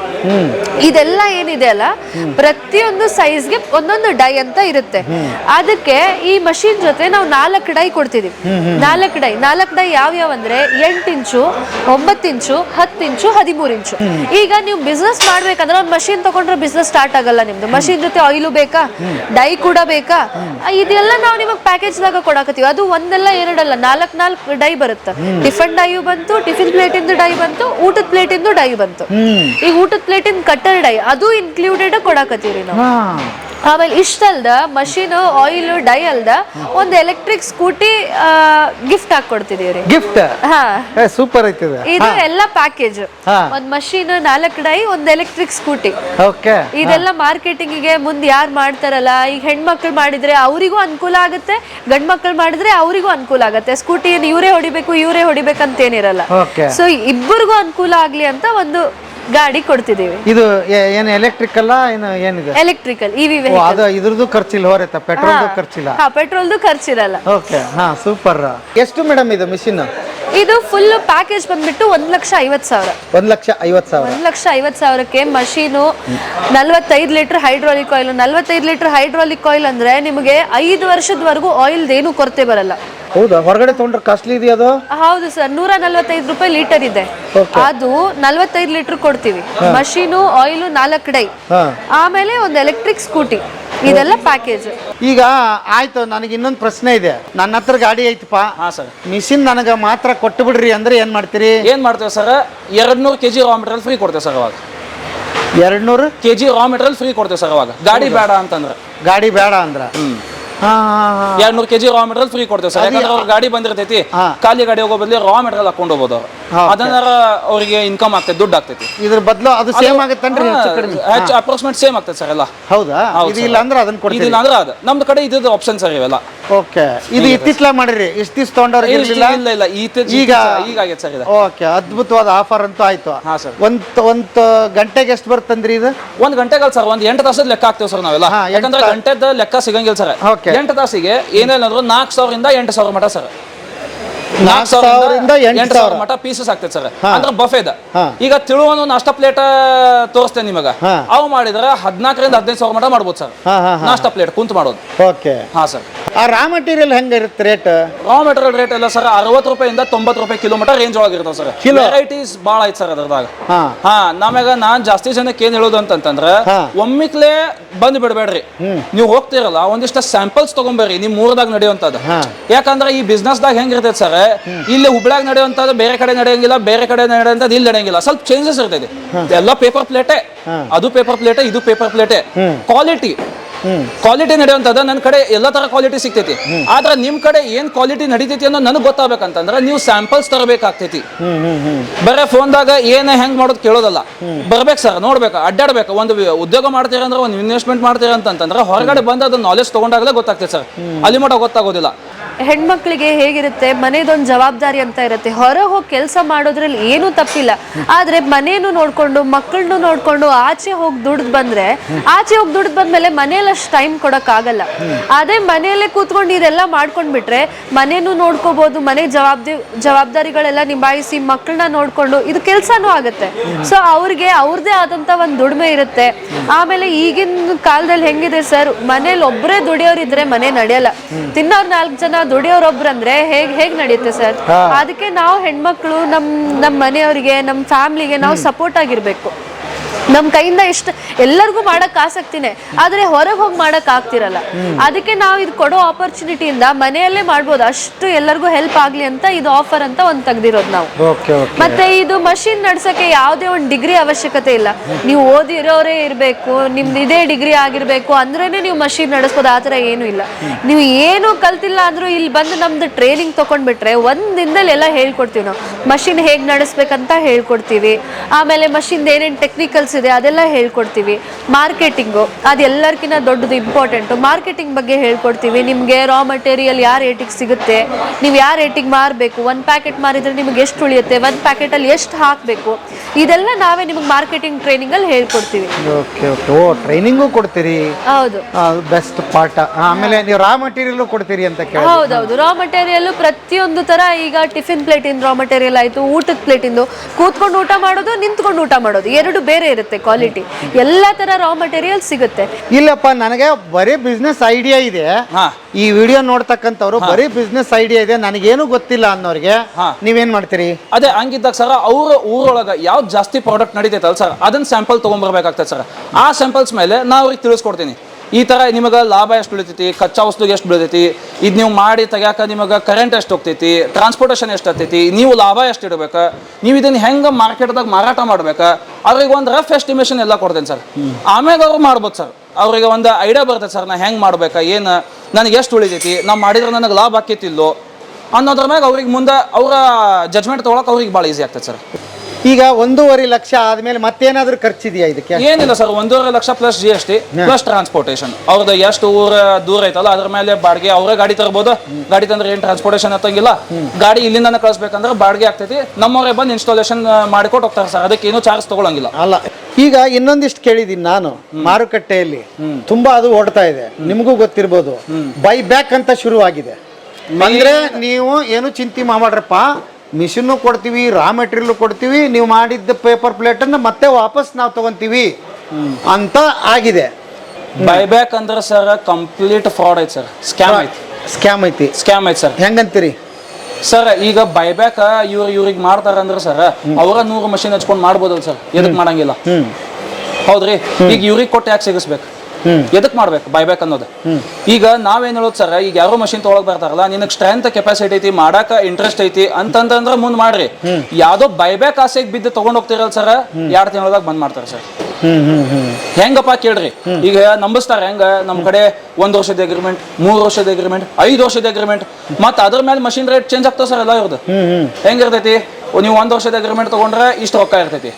ಇದೆಲ್ಲ ಏನಿದೆ ಅಲ್ಲ, ಪ್ರತಿಯೊಂದು ಸೈಜ್ಗೆ ಒಂದೊಂದು ಡೈ ಅಂತ ಇರುತ್ತೆ. ಅದಕ್ಕೆ ಈ ಮಷೀನ್ ಜೊತೆ ನಾವು ನಾಲ್ಕು ಡೈ ಕೊಡ್ತಿದೀವಿ. ನಾಲ್ಕು ಡೈ ನಾಲ್ಕು ಡೈ ಯಾವ್ಯಾವ ಅಂದ್ರೆ ಎಂಟು ಇಂಚು ಒಂಬತ್ತು ಇಂಚು ಹತ್ತು ಇಂಚು ಹದಿಮೂರು ಇಂಚು ಈಗ ನೀವು ಬಿಸ್ನೆಸ್ ಮಾಡ್ಬೇಕಂದ್ರೆ ಒಂದು ಮಷೀನ್ ತಗೊಂಡ್ರೆ ಬಿಸ್ನೆಸ್ ಸ್ಟಾರ್ಟ್ ಆಗಲ್ಲ ನಿಮ್ದು. ಮಷೀನ್ ಜೊತೆ ಆಯಿಲು ಬೇಕಾ? ಡೈ ಕೂಡ ಬೇಕಾ? ಇದೆಲ್ಲ ನಾವು ನಿಮಗೆ ಪ್ಯಾಕೇಜ್ದಾಗ ಕೊಡಾಕತ್ತೀವಿ. ಅದು ಒಂದೆಲ್ಲ ಎರಡಲ್ಲ, ನಾಲ್ಕು ನಾಲ್ಕು ಡೈ ಬರುತ್ತೆ. ಟಿಫನ್ ಡೈಯು ಬಂತು ಟಿಫಿನ್ ಪ್ಲೇಟಿಂದು ಡೈ ಬಂತು ಊಟದ ಪ್ಲೇಟಿಂದು ಡೈ ಬಂತು. ಈಗ ಊಟದ ಪ್ಲೇಟಿಂದ ಕಟ್ಟರ್ ಡೈ ಅದು ಇನ್ಕ್ಲೂಡೆಡ್ ಕೊಡಾಕತ್ತೀವಿ ನಾವು. ಆಮೇಲೆ ಇಷ್ಟಲ್ದ ಮಷೀನ್ ಆಯಿಲ್ ಡೈ ಅಲ್ದ ಒಂದು ಎಲೆಕ್ಟ್ರಿಕ್ ಸ್ಕೂಟಿ ಗಿಫ್ಟ್ ಹಾಕಿ ಗಿಫ್ಟ್ ಸೂಪರ್ ಐತಿದೆ ಇದು ಎಲ್ಲ ಪ್ಯಾಕೇಜ್. ಒಂದ್ ಮಷೀನ್ ನಾಲ್ಕು ಡೈ ಒಂದ್ ಎಲೆಕ್ಟ್ರಿಕ್ ಸ್ಕೂಟಿ ಓಕೆ ಇದೆಲ್ಲ ಮಾರ್ಕೆಟಿಂಗಿಗೆ ಮುಂದೆ ಯಾರು ಮಾಡ್ತಾರಲ್ಲ ಈಗ ಹೆಣ್ಮಕ್ಳು ಮಾಡಿದ್ರೆ ಅವರಿಗೂ ಅನುಕೂಲ ಆಗುತ್ತೆ ಗಂಡ್ ಮಕ್ಳು ಮಾಡಿದ್ರೆ ಅವರಿಗೂ ಅನುಕೂಲ ಆಗುತ್ತೆ. ಸ್ಕೂಟಿಯನ್ನು ಇವರೇ ಹೊಡಿಬೇಕು ಇವರೇ ಹೊಡಿಬೇಕಂತ ಏನಿರಲ್ಲ ಓಕೆ ಸೊ ಇಬ್ಬರಿಗೂ ಅನುಕೂಲ ಆಗ್ಲಿ ಅಂತ ಒಂದು ಗಾಡಿ ಕೊಡ್ತಿದೀವಿ ಇದು ಏನು ಎಲೆಕ್ಟ್ರಿಕಲ್ ಏನು ಏನಿದೆ? ಎಲೆಕ್ಟ್ರಿಕಲ್ ಇವಿ ಓ ಅದು ಇದ್ರದ್ದು ಖರ್ಚಿಲ್ಲ ಹೊರತ. ಪೆಟ್ರೋಲ್ದು ಖರ್ಚಿಲ್ಲ. ಹಾ ಪೆಟ್ರೋಲ್ದು ಖರ್ಚಿರಲ್ಲ. ಓಕೆ ಹಾ ಸೂಪರ್ ಎಷ್ಟು ಮೇಡಮ್ ಇದು ಮಿಷಿನ್ ಇದು ಫುಲ್ ಪ್ಯಾಕೇಜ್ ಬಂದ್ಬಿಟ್ಟು ಒಂದ್ ಲಕ್ಷ ಐವತ್ ಸಾವಿರ. ಒಂದ್ ಲಕ್ಷ ಐವತ್ ಸಾವಿರ. ಒಂದ್ ಲಕ್ಷ ಐವತ್ ಸಾವಿರಕ್ಕೆ ಮಷೀನು ನಲ್ವತ್ತೈದು ಲೀಟರ್ ಹೈಡ್ರಾಲಿಕ್ ಆಯಿಲ್ ನಲ್ವತ್ತೈದು ಲೀಟರ್ ಹೈಡ್ರಾಲಿಕ್ ಆಯಿಲ್ ಅಂದ್ರೆ ನಿಮಗೆ ಐದು ವರ್ಷದವರೆಗೂ ಆಯಿಲ್ ಏನು ಕೊರತೆ ಬರಲ್ಲ. ಹೌದಾ? ಹೊರಗಡೆ ತಗೊಂಡ್ರೆ ಕಾಸ್ಟ್ಲಿ ಇದೆಯಾ ಅದು? ಹೌದು ಸರ್ ನೂರ ನಲ್ವತ್ತೈದು ರೂಪಾಯಿ ಲೀಟರ್ ಇದೆ. ಅದು ನಲ್ವತ್ತೈದು ಲೀಟರ್ ಕೊಡ್ತೀವಿ. ಮಷೀನು ಆಯಿಲ್ ನಾಲ್ಕು ಡೈ. ಆಮೇಲೆ ಒಂದು ಎಲೆಕ್ಟ್ರಿಕ್ ಸ್ಕೂಟಿ ಇದೆಲ್ಲ ಪ್ಯಾಕೇಜ್ ಈಗ ಆಯ್ತು ನನಗೆ ಇನ್ನೊಂದು ಪ್ರಶ್ನೆ ಇದೆ. ನನ್ನ ಹತ್ರ ಗಾಡಿ ಐತಪ್ಪ. ಹಾ ಸರ್ ಮಿಷಿನ್ ನನಗೆ ಮಾತ್ರ ಕೊಟ್ಟು ಬಿಡ್ರಿ ಅಂದ್ರೆ ಏನ್ ಮಾಡ್ತೀರಿ? ಏನ್ ಮಾಡ್ತೇವೆ ಸರ್ ಎರಡ್ ನೂರು ಕೆಜಿ ರಾ ಮೆಟೀರಿಯಲ್ ಫ್ರೀ ಕೊಡ್ತೇವೆ ಸರ್ ಅವಾಗ? ಎರಡ್ ನೂರು ಕೆಜಿ ರಾ ಮೆಟೀರಿಯಲ್ ಫ್ರೀ ಕೊಡ್ತೇವೆ ಸರ್ ಅವಾಗ? ಗಾಡಿ ಬೇಡ ಅಂತಂದ್ರೆ. ಗಾಡಿ ಬೇಡ ಅಂದ್ರೆ? ಎರಡ್ ನೂರು ಕೆಜಿ ರಾ ಮೆಟೀರಿಯಲ್ ಫ್ರೀ ಕೊಡ್ತೇವೆ ಸರ್ ಯಾಕಂದ್ರೆ ಅವ್ರ ಗಾಡಿ ಬಂದಿರ್ತೈತಿ. ಖಾಲಿ ಗಾಡಿ ಹೋಗೋ ಬದಲು ರಾ ಮೆಟೀರಿಯಲ್ ಹಾಕೊಂಡು ಹೋಗ್ಬೋದು ಅವ್ರು. ಅದನ್ನ ಅವರಿಗೆ ಇನ್ಕಮ್ ಆಗ್ತದೆ ದುಡ್ಡು ಆಗ್ತೈತಿ. ಇದ್ರ ಬದಲು ಅದು ಸೇಮ್ ಆಗುತ್ತೆ ಹೆಚ್ಚು ಅಪ್ರಾಕ್ಸಿಮೇಟ್ ಸೇಮ್ ಆಗ್ತೈತೆ ಸರ್ ಎಲ್ಲ. ಹೌದಾ? ಇದು. ಇಲ್ಲ ಅಂದ್ರೆ ಅದನ್ನ ಕೊಡ್ತೀವಿ ಇದಿಲ್ಲ ಅಂದ್ರೆ ಅದು. ನಮ್ದು ಕಡೆ ಇದ್ದು ಆಪ್ಷನ್ ಸರ್ ಇವೆಲ್ಲ. ಓಕೆ ಇದು ಇತ್ತಿತ್ಲ ಮಾಡಿರಿ. ಇಷ್ಟು ದಿವ್ಸ ತೊಗೊಂಡವ್ರಿಗೆ ಇಲ್ಲ ಇಲ್ಲ ಇಲ್ಲ. ಈಗ ಈಗ ಆಗೈತೆ ಸರ್ ಇದು. ಓಕೆ ಅದ್ಭುತವಾದ ಆಫರ್ ಅಂತೂ ಆಯ್ತು. ಹಾ, ಸರ್ ಒಂದ್ ಒಂದ್ ಗಂಟೆಗೆ ಎಷ್ಟು ಬರ್ತಂದ್ರಿ ಇದು? ಒಂದ್ ಗಂಟೆಗಲ್ಲ ಸರ್ ಒಂದ್ ಎಂಟು ತಾಸದ ಲೆಕ್ಕ ಹಾಕ್ತೇವೆ ಸರ್ ನಾವೆಲ್ಲ. ಯಾಕಂದ್ರೆ ಗಂಟೆದ ಲೆಕ್ಕ ಸಿಗಂಗಿಲ್ಲ ಸರ್ Okay. ಎಂಟು ತಾಸಿಗೆ ಏನೇನಾದ್ರು ನಾಲ್ಕು ಸಾವಿರದಿಂದ ಎಂಟು ಸಾವಿರ ಮಟ ಸರ್. ನಾಲ್ಕು ಸಾವಿರದಿಂದ ಎಂಟು ಎಂಟು ಸಾವಿರ ಮಟ ಪೀಸಸ್ ಆಗ್ತೈತೆ ಸರ್. ಅಂದ್ರೆ ಬಫೆದ. ಈಗ ತಿಳುವನು ನಾಷ್ಟ ಪ್ಲೇಟ್ ತೋರಿಸ್ತೇನೆ ನಿಮಗೆ. ಅವು ಮಾಡಿದ್ರೆ ಹದಿನಾಲ್ಕರಿಂದ ಹದಿನೈದು ಸಾವಿರ ಮಟ ಮಾಡ್ಬೋದು ಸರ್. ನಾಷ್ಟ ಪ್ಲೇಟ್ ಕುಂತ ಮಾಡೋದು. ಓಕೆ. ಹಾ ಸರ್. ಆ ರಾ ಮಟೀರಿಯಲ್ ಹೆಂಗಿರುತ್ತೆ ರೇಟ್ ರಾ ಮೆಟೀರಿಯಲ್ ರೇಟ್ ಎಲ್ಲ ಸರ್ ಅರವತ್ತು ರೂಪಾಯಿಂದ ತೊಂಬತ್ತು ರೂಪಾಯಿ ಕಿಲೋಮೀಟರ್ ರೇಂಜ್ ಒಳಗಿರ್ತಾವೆ ಸರ್? ವೆರೈಟೀಸ್ ಭಾಳ ಐತೆ ಸರ್ ಅದ್ರದಾಗ. ಹಾ. ನಮಗೆ ನಾನ್ ಜಾಸ್ತಿ ಜನಕ್ಕೆ ಏನ್ ಹೇಳೋದು ಅಂತಂತಂದ್ರೆ ಹಾ. ಒಮ್ಮಿಕ್ಲೆ ಬಂದ್ ಬಿಡಬೇಡ್ರಿ. ನೀವು ಹೋಗ್ತಿರಲ್ಲ ಒಂದಿಷ್ಟ ಸ್ಯಾಂಪಲ್ಸ್ ತಗೊಂಬರ್ರಿ ನಿಮ್ ಮೂರದಾಗ ನಡೆಯುವಂತದ್ದು. ಯಾಕಂದ್ರೆ ಈ ಬಿಸ್ನೆಸ್ ದಾಗ ಹೆಂಗಿರ್ತೈತೆ ಸರ್ ಇಲ್ಲಿ ಹುಬ್ಳ್ಯಾಗ ನಡೆಯುವಂತದ್ದು ಬೇರೆ ಕಡೆ ನಡೆಯಂಗಿಲ್ಲ ಬೇರೆ ಕಡೆ ನಡೆಯುವಂತದ್ದು ಇಲ್ಲಿ ನಡೆಯಂಗಿಲ್ಲ. ಸ್ವಲ್ಪ ಚೇಂಜಸ್ ಇರ್ತೈತಿ. ಎಲ್ಲ ಪೇಪರ್ ಪ್ಲೇಟೆ ಅದು ಪೇಪರ್ ಪ್ಲೇಟೆ ಇದು ಪೇಪರ್ ಪ್ಲೇಟೆ ಕ್ವಾಲಿಟಿ ಕ್ವಾಲಿಟಿ ನಡೆಯುವಂತದ ನನ್ನ ಕಡೆ ಎಲ್ಲ ತರ ಕ್ವಾಲಿಟಿ ಸಿಗ್ತೈತಿ. ಆದ್ರೆ ನಿಮ್ ಕಡೆ ಏನ್ ಕ್ವಾಲಿಟಿ ನಡೀತೈತಿ ಅನ್ನೋ ನನಗೆ ಗೊತ್ತಾಗಬೇಕಂತಂದ್ರೆ ನೀವು ಸ್ಯಾಂಪಲ್ಸ್ ತರಬೇಕಾಗ್ತೈತಿ. ಫೋನ್ ದಾಗ ಬರೇ ಫೋನ್ದಾಗ ಏನ ಹೆಂಗ್ ಮಾಡೋದು ಕೇಳೋದಲ್ಲ. ಬರ್ಬೇಕು ಸರ್ ನೋಡ್ಬೇಕು ಅಡ್ಡಾಡ್ಬೇಕು. ಒಂದು ಉದ್ಯೋಗ ಮಾಡ್ತೀರ ಅಂದ್ರೆ ಒಂದು ಇನ್ವೆಸ್ಟ್ಮೆಂಟ್ ಮಾಡ್ತೀರ ಅಂತಂದ್ರೆ ಹೊರಗಡೆ ಬಂದ ಅದನ್ನ ನಾಲೆಜ್ ತಗೊಂಡಾಗಲೇ ಗೊತ್ತಾಗ್ತದೆ ಸರ್ ಅಲ್ಲಿ ಮಟ್ಟ ಗೊತ್ತಾಗೋದಿಲ್ಲ. ಹೆಣ್ಮಕ್ಳಿಗೆ ಹೇಗಿರುತ್ತೆ, ಮನೆದೊಂದು ಜವಾಬ್ದಾರಿ ಅಂತ ಇರುತ್ತೆ. ಹೊರ ಹೋಗಿ ಕೆಲಸ ಮಾಡೋದ್ರಲ್ಲಿ ಏನೂ ತಪ್ಪಿಲ್ಲ. ಆದ್ರೆ ಮನೇನು ನೋಡ್ಕೊಂಡು ಮಕ್ಕಳನ್ನು ನೋಡ್ಕೊಂಡು ಆಚೆ ಹೋಗಿ ದುಡ್ದು ಬಂದ್ರೆ, ಆಚೆ ಹೋಗಿ ದುಡ್ದು ಬಂದ್ಮೇಲೆ ಮನೇಲಿ ಅಷ್ಟು ಟೈಮ್ ಕೊಡೋಕ್ಕಾಗಲ್ಲ. ಅದೇ ಮನೆಯಲ್ಲೇ ಕೂತ್ಕೊಂಡು ಇದೆಲ್ಲ ಮಾಡ್ಕೊಂಡ್ಬಿಟ್ರೆ ಮನೇನು ನೋಡ್ಕೋಬಹುದು ಮನೆ ಜವಾಬ್ದಿ, ಜವಾಬ್ದಾರಿಗಳೆಲ್ಲ ನಿಭಾಯಿಸಿ ಮಕ್ಕಳನ್ನ ನೋಡ್ಕೊಂಡು ಇದು ಕೆಲಸನೂ ಆಗುತ್ತೆ. ಸೊ ಅವ್ರಿಗೆ ಅವ್ರದೇ ಆದಂತ ಒಂದು ದುಡಿಮೆ ಇರುತ್ತೆ. ಆಮೇಲೆ ಈಗಿನ ಕಾಲದಲ್ಲಿ ಹೆಂಗಿದೆ ಸರ್, ಮನೇಲಿ ಒಬ್ಬರೇ ದುಡಿಯೋರಿದ್ರೆ ಮನೆ ನಡೆಯಲ್ಲ. ತಿನ್ನೋರ್ ನಾಲ್ಕು ಜನ ದುಡಿಯೋರೊಬ್ರು ಅಂದ್ರೆ ಹೇಗ್ ಹೇಗ್ ನಡೆಯುತ್ತೆ ಸರ್? ಅದಕ್ಕೆ ನಾವು ಹೆಣ್ಮಕ್ಳು ನಮ್ ನಮ್ ಮನೆಯವರಿಗೆ ನಮ್ ಫ್ಯಾಮಿಲಿಗೆ ನಾವು ಸಪೋರ್ಟ್ ಆಗಿರ್ಬೇಕು. ನಮ್ ಕೈಯಿಂದ ಎಷ್ಟು ಎಲ್ಲರಿಗೂ ಮಾಡಕ್ ಆಸಕ್ತಿನೇ ಆದ್ರೆ ಹೊರಗೆ ಹೋಗಿ ಮಾಡಕ್ ಆಗ್ತಿರಲ್ಲ. ಅದಕ್ಕೆ ನಾವು ಇದು ಕೊಡೋ ಆಪರ್ಚುನಿಟಿಯಿಂದ ಮನೆಯಲ್ಲೇ ಮಾಡ್ಬೋದು ಅಷ್ಟು ಎಲ್ಲರಿಗೂ ಹೆಲ್ಪ್ ಆಗ್ಲಿ ಅಂತ ಇದು ಆಫರ್ ಅಂತ ಒಂದ್ ತೆಗ್ದಿರೋದು ನಾವು. ಮತ್ತೆ ಇದು ಮಷಿನ್ ನಡ್ಸಕ್ಕೆ ಯಾವುದೇ ಒಂದು ಡಿಗ್ರಿ ಅವಶ್ಯಕತೆ ಇಲ್ಲ. ನೀವು ಓದಿರೋರೇ ಇರಬೇಕು ನಿಮ್ದು ಇದೇ ಡಿಗ್ರಿ ಆಗಿರ್ಬೇಕು ಅಂದ್ರೇನೆ ನೀವು ಮಷಿನ್ ನಡೆಸ್ಬೋದು ಆತರ ಏನು ಇಲ್ಲ. ನೀವು ಏನು ಕಲ್ತಿಲ್ಲ ಅಂದ್ರೂ ಇಲ್ಲಿ ಬಂದು ನಮ್ದು ಟ್ರೈನಿಂಗ್ ತಕೊಂಡ್ಬಿಟ್ರೆ ಒಂದ್ ದಿನದಲ್ಲಿ ಎಲ್ಲ ಹೇಳ್ಕೊಡ್ತೀವಿ ನಾವು. ಮಷಿನ್ ಹೇಗ್ ನಡೆಸ್ಬೇಕಂತ ಹೇಳ್ಕೊಡ್ತೀವಿ. ಆಮೇಲೆ ಮಷಿನ್ ಏನೇನು ಟೆಕ್ನಿಕಲ್ಸ್ ಇದೆ ಅದೆಲ್ಲ ಹೇಳ್ಕೊಡ್ತೀವಿ. ಮಾರ್ಕೆಟಿಂಗು ಅದು ಎಲ್ಲರಿಗಿಂತ ದೊಡ್ಡದು ಇಂಪಾರ್ಟೆಂಟು ಮಾರ್ಕೆಟಿಂಗ್ ಬಗ್ಗೆ ಹೇಳ್ಕೊಡ್ತೀವಿ. ನಿಮಗೆ ರಾ ಮಟೀರಿಯಲ್ ಯಾವ ರೇಟಿಗೆ ಸಿಗುತ್ತೆ? ನೀವು ಯಾವ ರೇಟಿಗೆ ಮಾರಬೇಕು? ಒಂದು ಪ್ಯಾಕೆಟ್ ಮಾರಿದ್ರೆ ನಿಮಗೆ ಎಷ್ಟು ಉಳಿಯುತ್ತೆ? ಒಂದು ಪ್ಯಾಕೆಟಲ್ಲಿ ಎಷ್ಟು ಹಾಕಬೇಕು? ಇದೆಲ್ಲ ನಾವೇ ನಿಮಗೆ ಮಾರ್ಕೆಟಿಂಗ್ ಟ್ರೈನಿಂಗಲ್ಲಿ ಹೇಳ್ಕೊಡ್ತೀವಿ. ಓಕೆ ಓಕೆ ಓ ಟ್ರೈನಿಂಗು ಕೊಡ್ತೀರಿ? ಹೌದು. ಬೆಸ್ಟ್ ಪಾಠ ಆಮೇಲೆ ನೀವು ರಾ ಮಟೀರಿಯಲ್ ಕೊಡ್ತೀರಿ ಅಂತ ಕೇಳಿ ಹೌದೌದು. ರಾ ಮಟೀರಿಯಲ್ ಪ್ರತಿಯೊಂದು ತರ ಈಗ ಟಿಫಿನ್ ಪ್ಲೇಟಿಂದ ಇಂದ ರಾ ಮಟೀರಿಯಲ್ ಆಯ್ತು ಊಟದ ಪ್ಲೇಟಿಂದು ಕೂತ್ಕೊಂಡು ಊಟ ಮಾಡೋದು ನಿಂತ್ಕೊಂಡು ಊಟ ಮಾಡೋದು. ಎರಡು ಬೇರೆ ಇರುತ್ತೆ ಕ್ವಾಲಿಟಿ ಎಲ್ಲ ತರ ರಾ ಮಟೀರಿಯಲ್ ಸಿಗುತ್ತೆ. ಇಲ್ಲಪ್ಪ ನನಗೆ ಬರೀ ಬಿಸ್ನೆಸ್ ಐಡಿಯಾ ಇದೆ. ಹಾ. ಈ ವಿಡಿಯೋ ನೋಡ್ತಕ್ಕಂಥವ್ರು ಬರೀ ಬಿಸ್ನೆಸ್ ಐಡಿಯಾ ಇದೆ ನನಗೇನು ಗೊತ್ತಿಲ್ಲ ಅನ್ನೋರಿಗೆ ಹಾ. ನೀವೇನ್ ಮಾಡ್ತೀರಿ? ಅದೇ ಹಂಗಿದ್ದಾಗ ಸರ್ ಅವ್ರ ಊರೊಳಗ ಯಾವ್ದು ಜಾಸ್ತಿ ಪ್ರಾಡಕ್ಟ್ ನಡೀತೈತಲ್ಲ ಸರ್ ಅದನ್ನ ಸ್ಯಾಂಪಲ್ ತಗೊಂಡ್ಬರ್ಬೇಕಾಗ್ತದೆ ಸರ್ ಆ ಸ್ಯಾಂಪಲ್ಸ್ ಮೇಲೆ ನಾ ಅವ್ರಿಗೆ ತಿಳಿಸ್ಕೊಡ್ತೀನಿ. ಈ ಥರ ನಿಮಗೆ ಲಾಭ ಎಷ್ಟು ಬೀಳ್ತೈತಿ ಕಚ್ಚಾ ವಸ್ತುಗೆ ಎಷ್ಟು ಬೀಳ್ತೈತಿ ಇದು ನೀವು ಮಾಡಿ ತೆಗ್ಯಾಕ ನಿಮಗೆ ಕರೆಂಟ್ ಎಷ್ಟು ಹೋಗ್ತೈತಿ? ಟ್ರಾನ್ಸ್ಪೋರ್ಟೇಷನ್ ಎಷ್ಟು ಆಗ್ತೈತಿ? ನೀವು ಲಾಭ ಎಷ್ಟು ಇಡಬೇಕು? ನೀವು ಇದನ್ನ ಹೆಂಗೆ ಮಾರ್ಕೆಟ್ದಾಗ ಮಾರಾಟ ಮಾಡ್ಬೇಕು? ಅವ್ರಿಗೆ ಒಂದು ರಫ್ ಎಸ್ಟಿಮೇಷನ್ ಎಲ್ಲ ಕೊಡ್ತೇನೆ ಸರ್ ಆಮ್ಯಾಗ ಅವ್ರು ಮಾಡ್ಬೋದು ಸರ್ ಅವ್ರಿಗೆ ಒಂದು ಐಡಿಯಾ ಬರ್ತೈತೆ ಸರ್ ನಾ ಹೆಂಗೆ ಮಾಡ್ಬೇಕಾ, ಏನು, ನನಗೆ ಎಷ್ಟು ಉಳಿತೈತಿ? ನಾವು ಮಾಡಿದ್ರೆ ನನಗೆ ಲಾಭ ಆಕೈತಿಲ್ಲೋ ಅನ್ನೋದ್ರ ಮ್ಯಾಗ ಅವ್ರಿಗೆ ಮುಂದೆ ಅವರ ಜಜ್ಮೆಂಟ್ ತೊಗೊಳಕ್ಕೆ ಅವ್ರಿಗೆ ಭಾಳ ಈಸಿ ಆಗ್ತದೆ ಸರ್ ಈಗ ಒಂದೂವರೆ ಲಕ್ಷ ಆದ್ಮೇಲೆ ಮತ್ತೇನಾದ್ರೂ ಖರ್ಚಿದೆಯಾ ಇದಕ್ಕೆ? ಏನಿಲ್ಲ ಸರ್ ಒಂದೂವರೆ lakh plus G S T plus transportation ಅವ್ರದ್ದು ಎಷ್ಟು ಊರ ದೂರ ಐತಲ್ಲ ಅದ್ರ ಮೇಲೆ ಬಾಡಿಗೆ ಅವರೇ ಗಾಡಿ ತರಬಹುದು ಗಾಡಿ ತಂದ್ರೆ ಏನು ಟ್ರಾನ್ಸ್ಪೋರ್ಟೇಷನ್ ಹತ್ತಂಗಿಲ್ಲ. ಗಾಡಿ ಇಲ್ಲಿಂದ ಕಳಿಸ್ಬೇಕಂದ್ರೆ ಬಾಡಿಗೆ ಆಗ್ತೈತಿ. ನಮ್ಮವರೇ ಬಂದು ಇನ್ಸ್ಟಾಲೇಷನ್ ಮಾಡಿಕೊಟ್ಟು ಹೋಗ್ತಾರೆ ಸರ್. ಅದಕ್ಕೆ ಏನು ಚಾರ್ಜ್ ತಗೊಳಂಗಿಲ್ಲ. ಅಲ್ಲ ಈಗ ಇನ್ನೊಂದಿಷ್ಟು ಕೇಳಿದೀನಿ ನಾನು ಮಾರುಕಟ್ಟೆಯಲ್ಲಿ. ತುಂಬಾ ಅದು ಓಡ್ತಾ ಇದೆ. ನಿಮಗೂ ಗೊತ್ತಿರ್ಬೋದು. ಬೈ ಬ್ಯಾಕ್ ಅಂತ ಶುರುವಾಗಿದೆ. ಅಂದ್ರೆ ನೀವು ಏನು ಚಿಂತೆ ಮಾಡ್ರಪ್ಪ ಮಿಷಿನ್ನು ಕೊಡ್ತೀವಿ ರಾ ಮೆಟೀರಿಯಲ್ ಕೊಡ್ತೀವಿ ನೀವು ಮಾಡಿದ್ದ ಪೇಪರ್ ಪ್ಲೇಟನ್ನು ಮತ್ತೆ ವಾಪಸ್ ನಾವು ತಗೊಂತೀವಿ ಅಂತ ಆಗಿದೆ. ಬೈಬ್ಯಾಕ್ ಅಂದ್ರೆ ಸರ್ ಕಂಪ್ಲೀಟ್ ಫ್ರಾಡ್ ಐತೆ ಸರ್ ಸ್ಕ್ಯಾಮ್ ಐತಿ. ಸ್ಕ್ಯಾಮ್ ಐತಿ. ಸ್ಕ್ಯಾಮ್ ಐತಿ ಸರ್ ಹೆಂಗಂತೀರಿ? ಸರ್ ಈಗ ಬೈಬ್ಯಾಕ್ ಇವ್ರು ಇವ್ರಿಗೆ ಮಾಡ್ತಾರ ಅಂದ್ರೆ ಸರ್ ಅವರ ನೂರು ಮಷಿನ್ ಹಚ್ಕೊಂಡು ಮಾಡ್ಬೋದಲ್ಲ ಸರ್ ಎದಕ್ಕೆ ಮಾಡಂಗಿಲ್ಲ? ಹೌದ್ರಿ? ಈಗ ಇವ್ರಿಗೆ ಕೊಟ್ಟು ಯಾಕೆ ಸಿಗಿಸ್ಬೇಕು? ಎದಕ್ ಮಾಡ್ಬೇಕು? ಬೈಬ್ಯಾಕ್ ಅನ್ನೋದು. ಈಗ ನಾವೇನ್ ಹೇಳೋದು ಸರ್ ಈಗ ಯಾರೋ ಮಷಿನ್ ತೊಗೊಳಕ್ ಬರ್ತಾರಲ್ಲ ನಿನಗೆ ಸ್ಟ್ರೆಂತ್ ಕೆಪಾಸಿಟಿ ಐತಿ ಮಾಡಾಕ ಇಂಟ್ರೆಸ್ಟ್ ಐತಿ ಅಂತಂತಂದ್ರ ಮುಂದ್ ಮಾಡ್ರಿ. ಯಾವ್ದೋ ಬೈಬ್ಯಾಕ್ ಆಸೆಗೆ ಬಿದ್ದು ತಗೊಂಡ್ ಹೋಗ್ತಿರಲ್ಲ ಸರ್ ಎರಡ್ ತಿಂಗಳದಾಗ ಬಂದ್ ಮಾಡ್ತಾರೆ ಸರ್ ಹ್ಮ್ ಹ್ಮ್ ಹ್ಮ್. ಹೆಂಗಪ್ಪ ಕೇಳ್ರಿ? ಈಗ ನಂಬಿಸ್ತಾರ ಹೆಂಗ? ನಮ್ ಕಡೆ ಒಂದ್ ವರ್ಷದ ಅಗ್ರಿಮೆಂಟ್ ಮೂರ್ ವರ್ಷದ ಅಗ್ರಿಮೆಂಟ್ ಐದ್ ವರ್ಷದ ಅಗ್ರಿಮೆಂಟ್ ಮತ್ತ ಅದ್ರ ಮೇಲೆ ಮಷಿನ್ ರೇಟ್ ಚೇಂಜ್ ಆಗ್ತಾವ ಸರ್ ಎಲ್ಲ ಇವ್ರದ್ದು ಹೆಂಗಿರ್ತೈತಿ? ನೀವು ಒಂದ್ ವರ್ಷದ ಅಗ್ರಿಮೆಂಟ್ ತಗೊಂಡ್ರೆ ಇಷ್ಟು ರೊಕ್ಕ ಇರ್ತೈತಿ.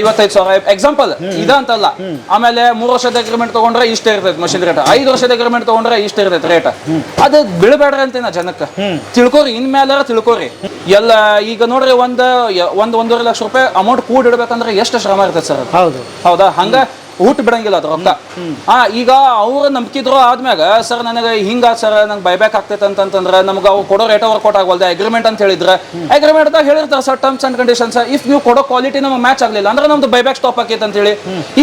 ಐವತ್ತೈದು ಸಾವಿರ. ಎಕ್ಸಾಂಪಲ್ ಇದ ಅಂತಲ್ಲ ಆಮೇಲೆ ಮೂರು ವರ್ಷದ ಅಗ್ರಿಮೆಂಟ್ ತಗೊಂಡ್ರೆ ಇಷ್ಟ ಇರ್ತೈತಿ ಮಷಿನ್ ರೇಟ್ ಐದು ವರ್ಷದ ಅಗ್ರಿಮೆಂಟ್ ತಗೊಂಡ್ರೆ ಇಷ್ಟ ಇರ್ತೈತಿ ರೇಟ್ ಅದು ಬೀಳ್ಬೇಡ್ರಿ ಅಂತ ನಾ ಜನಕ್ಕೆ ತಿಳ್ಕೊರಿ ಇನ್ಮೇಲೆ ತಿಳ್ಕೊರಿ. ಎಲ್ಲ ಈಗ ನೋಡ್ರಿ ಒಂದ್ ಒಂದ್ ಒಂದೂವರೆ ಲಕ್ಷ ರೂಪಾಯಿ ಅಮೌಂಟ್ ಕೂಡ ಇಡ್ಬೇಕಂದ್ರೆ ಎಷ್ಟು ಶ್ರಮ ಇರ್ತೈತಿ ಸರ್ ಹೌದು. ಹೌದಾ? ಹಂಗ ಊಟ ಬಿಡಂಗಿಲ್ಲ ಅದು ರೊಕ್ಕ. ಹಾ ಈಗ ಅವ್ರು ನಂಬಿಕಿದ್ರು ಆದ್ಮ್ಯಾಗ, ಸರ್, ನನಗೆ ಹಿಂಗ ಸರ್, ನಂಗೆ ಬೈಬ್ಯಾಕ್ ಆಗ್ತೈತೆ ಅಂತಂತಂದ್ರೆ ನಮ್ಗೆ ಅವ್ರು ಕೊಡೋ ರೇಟ್ ವರ್ಕೌಟ್ ಆಗವಲ್ದೆ ಅಗ್ರಿಮೆಂಟ್ ಅಂತ ಹೇಳಿದ್ರೆ. ಅಗ್ರಿಮೆಂಟ್ದಾಗ ಹೇಳಿರ್ತಾರೆ, sir terms and conditions if ನೀವು ಕೊಡೋ ಕ್ವಾಲಿಟಿ ನಮ್ಗೆ ಮ್ಯಾಚ್ ಆಗಲಿಲ್ಲ ಅಂದ್ರೆ ನಮ್ದು ಬೈಬ್ಯಾಕ್ ಸ್ಟಾಪ್ ಆಕೈತೆ ಅಂತ ಹೇಳಿ.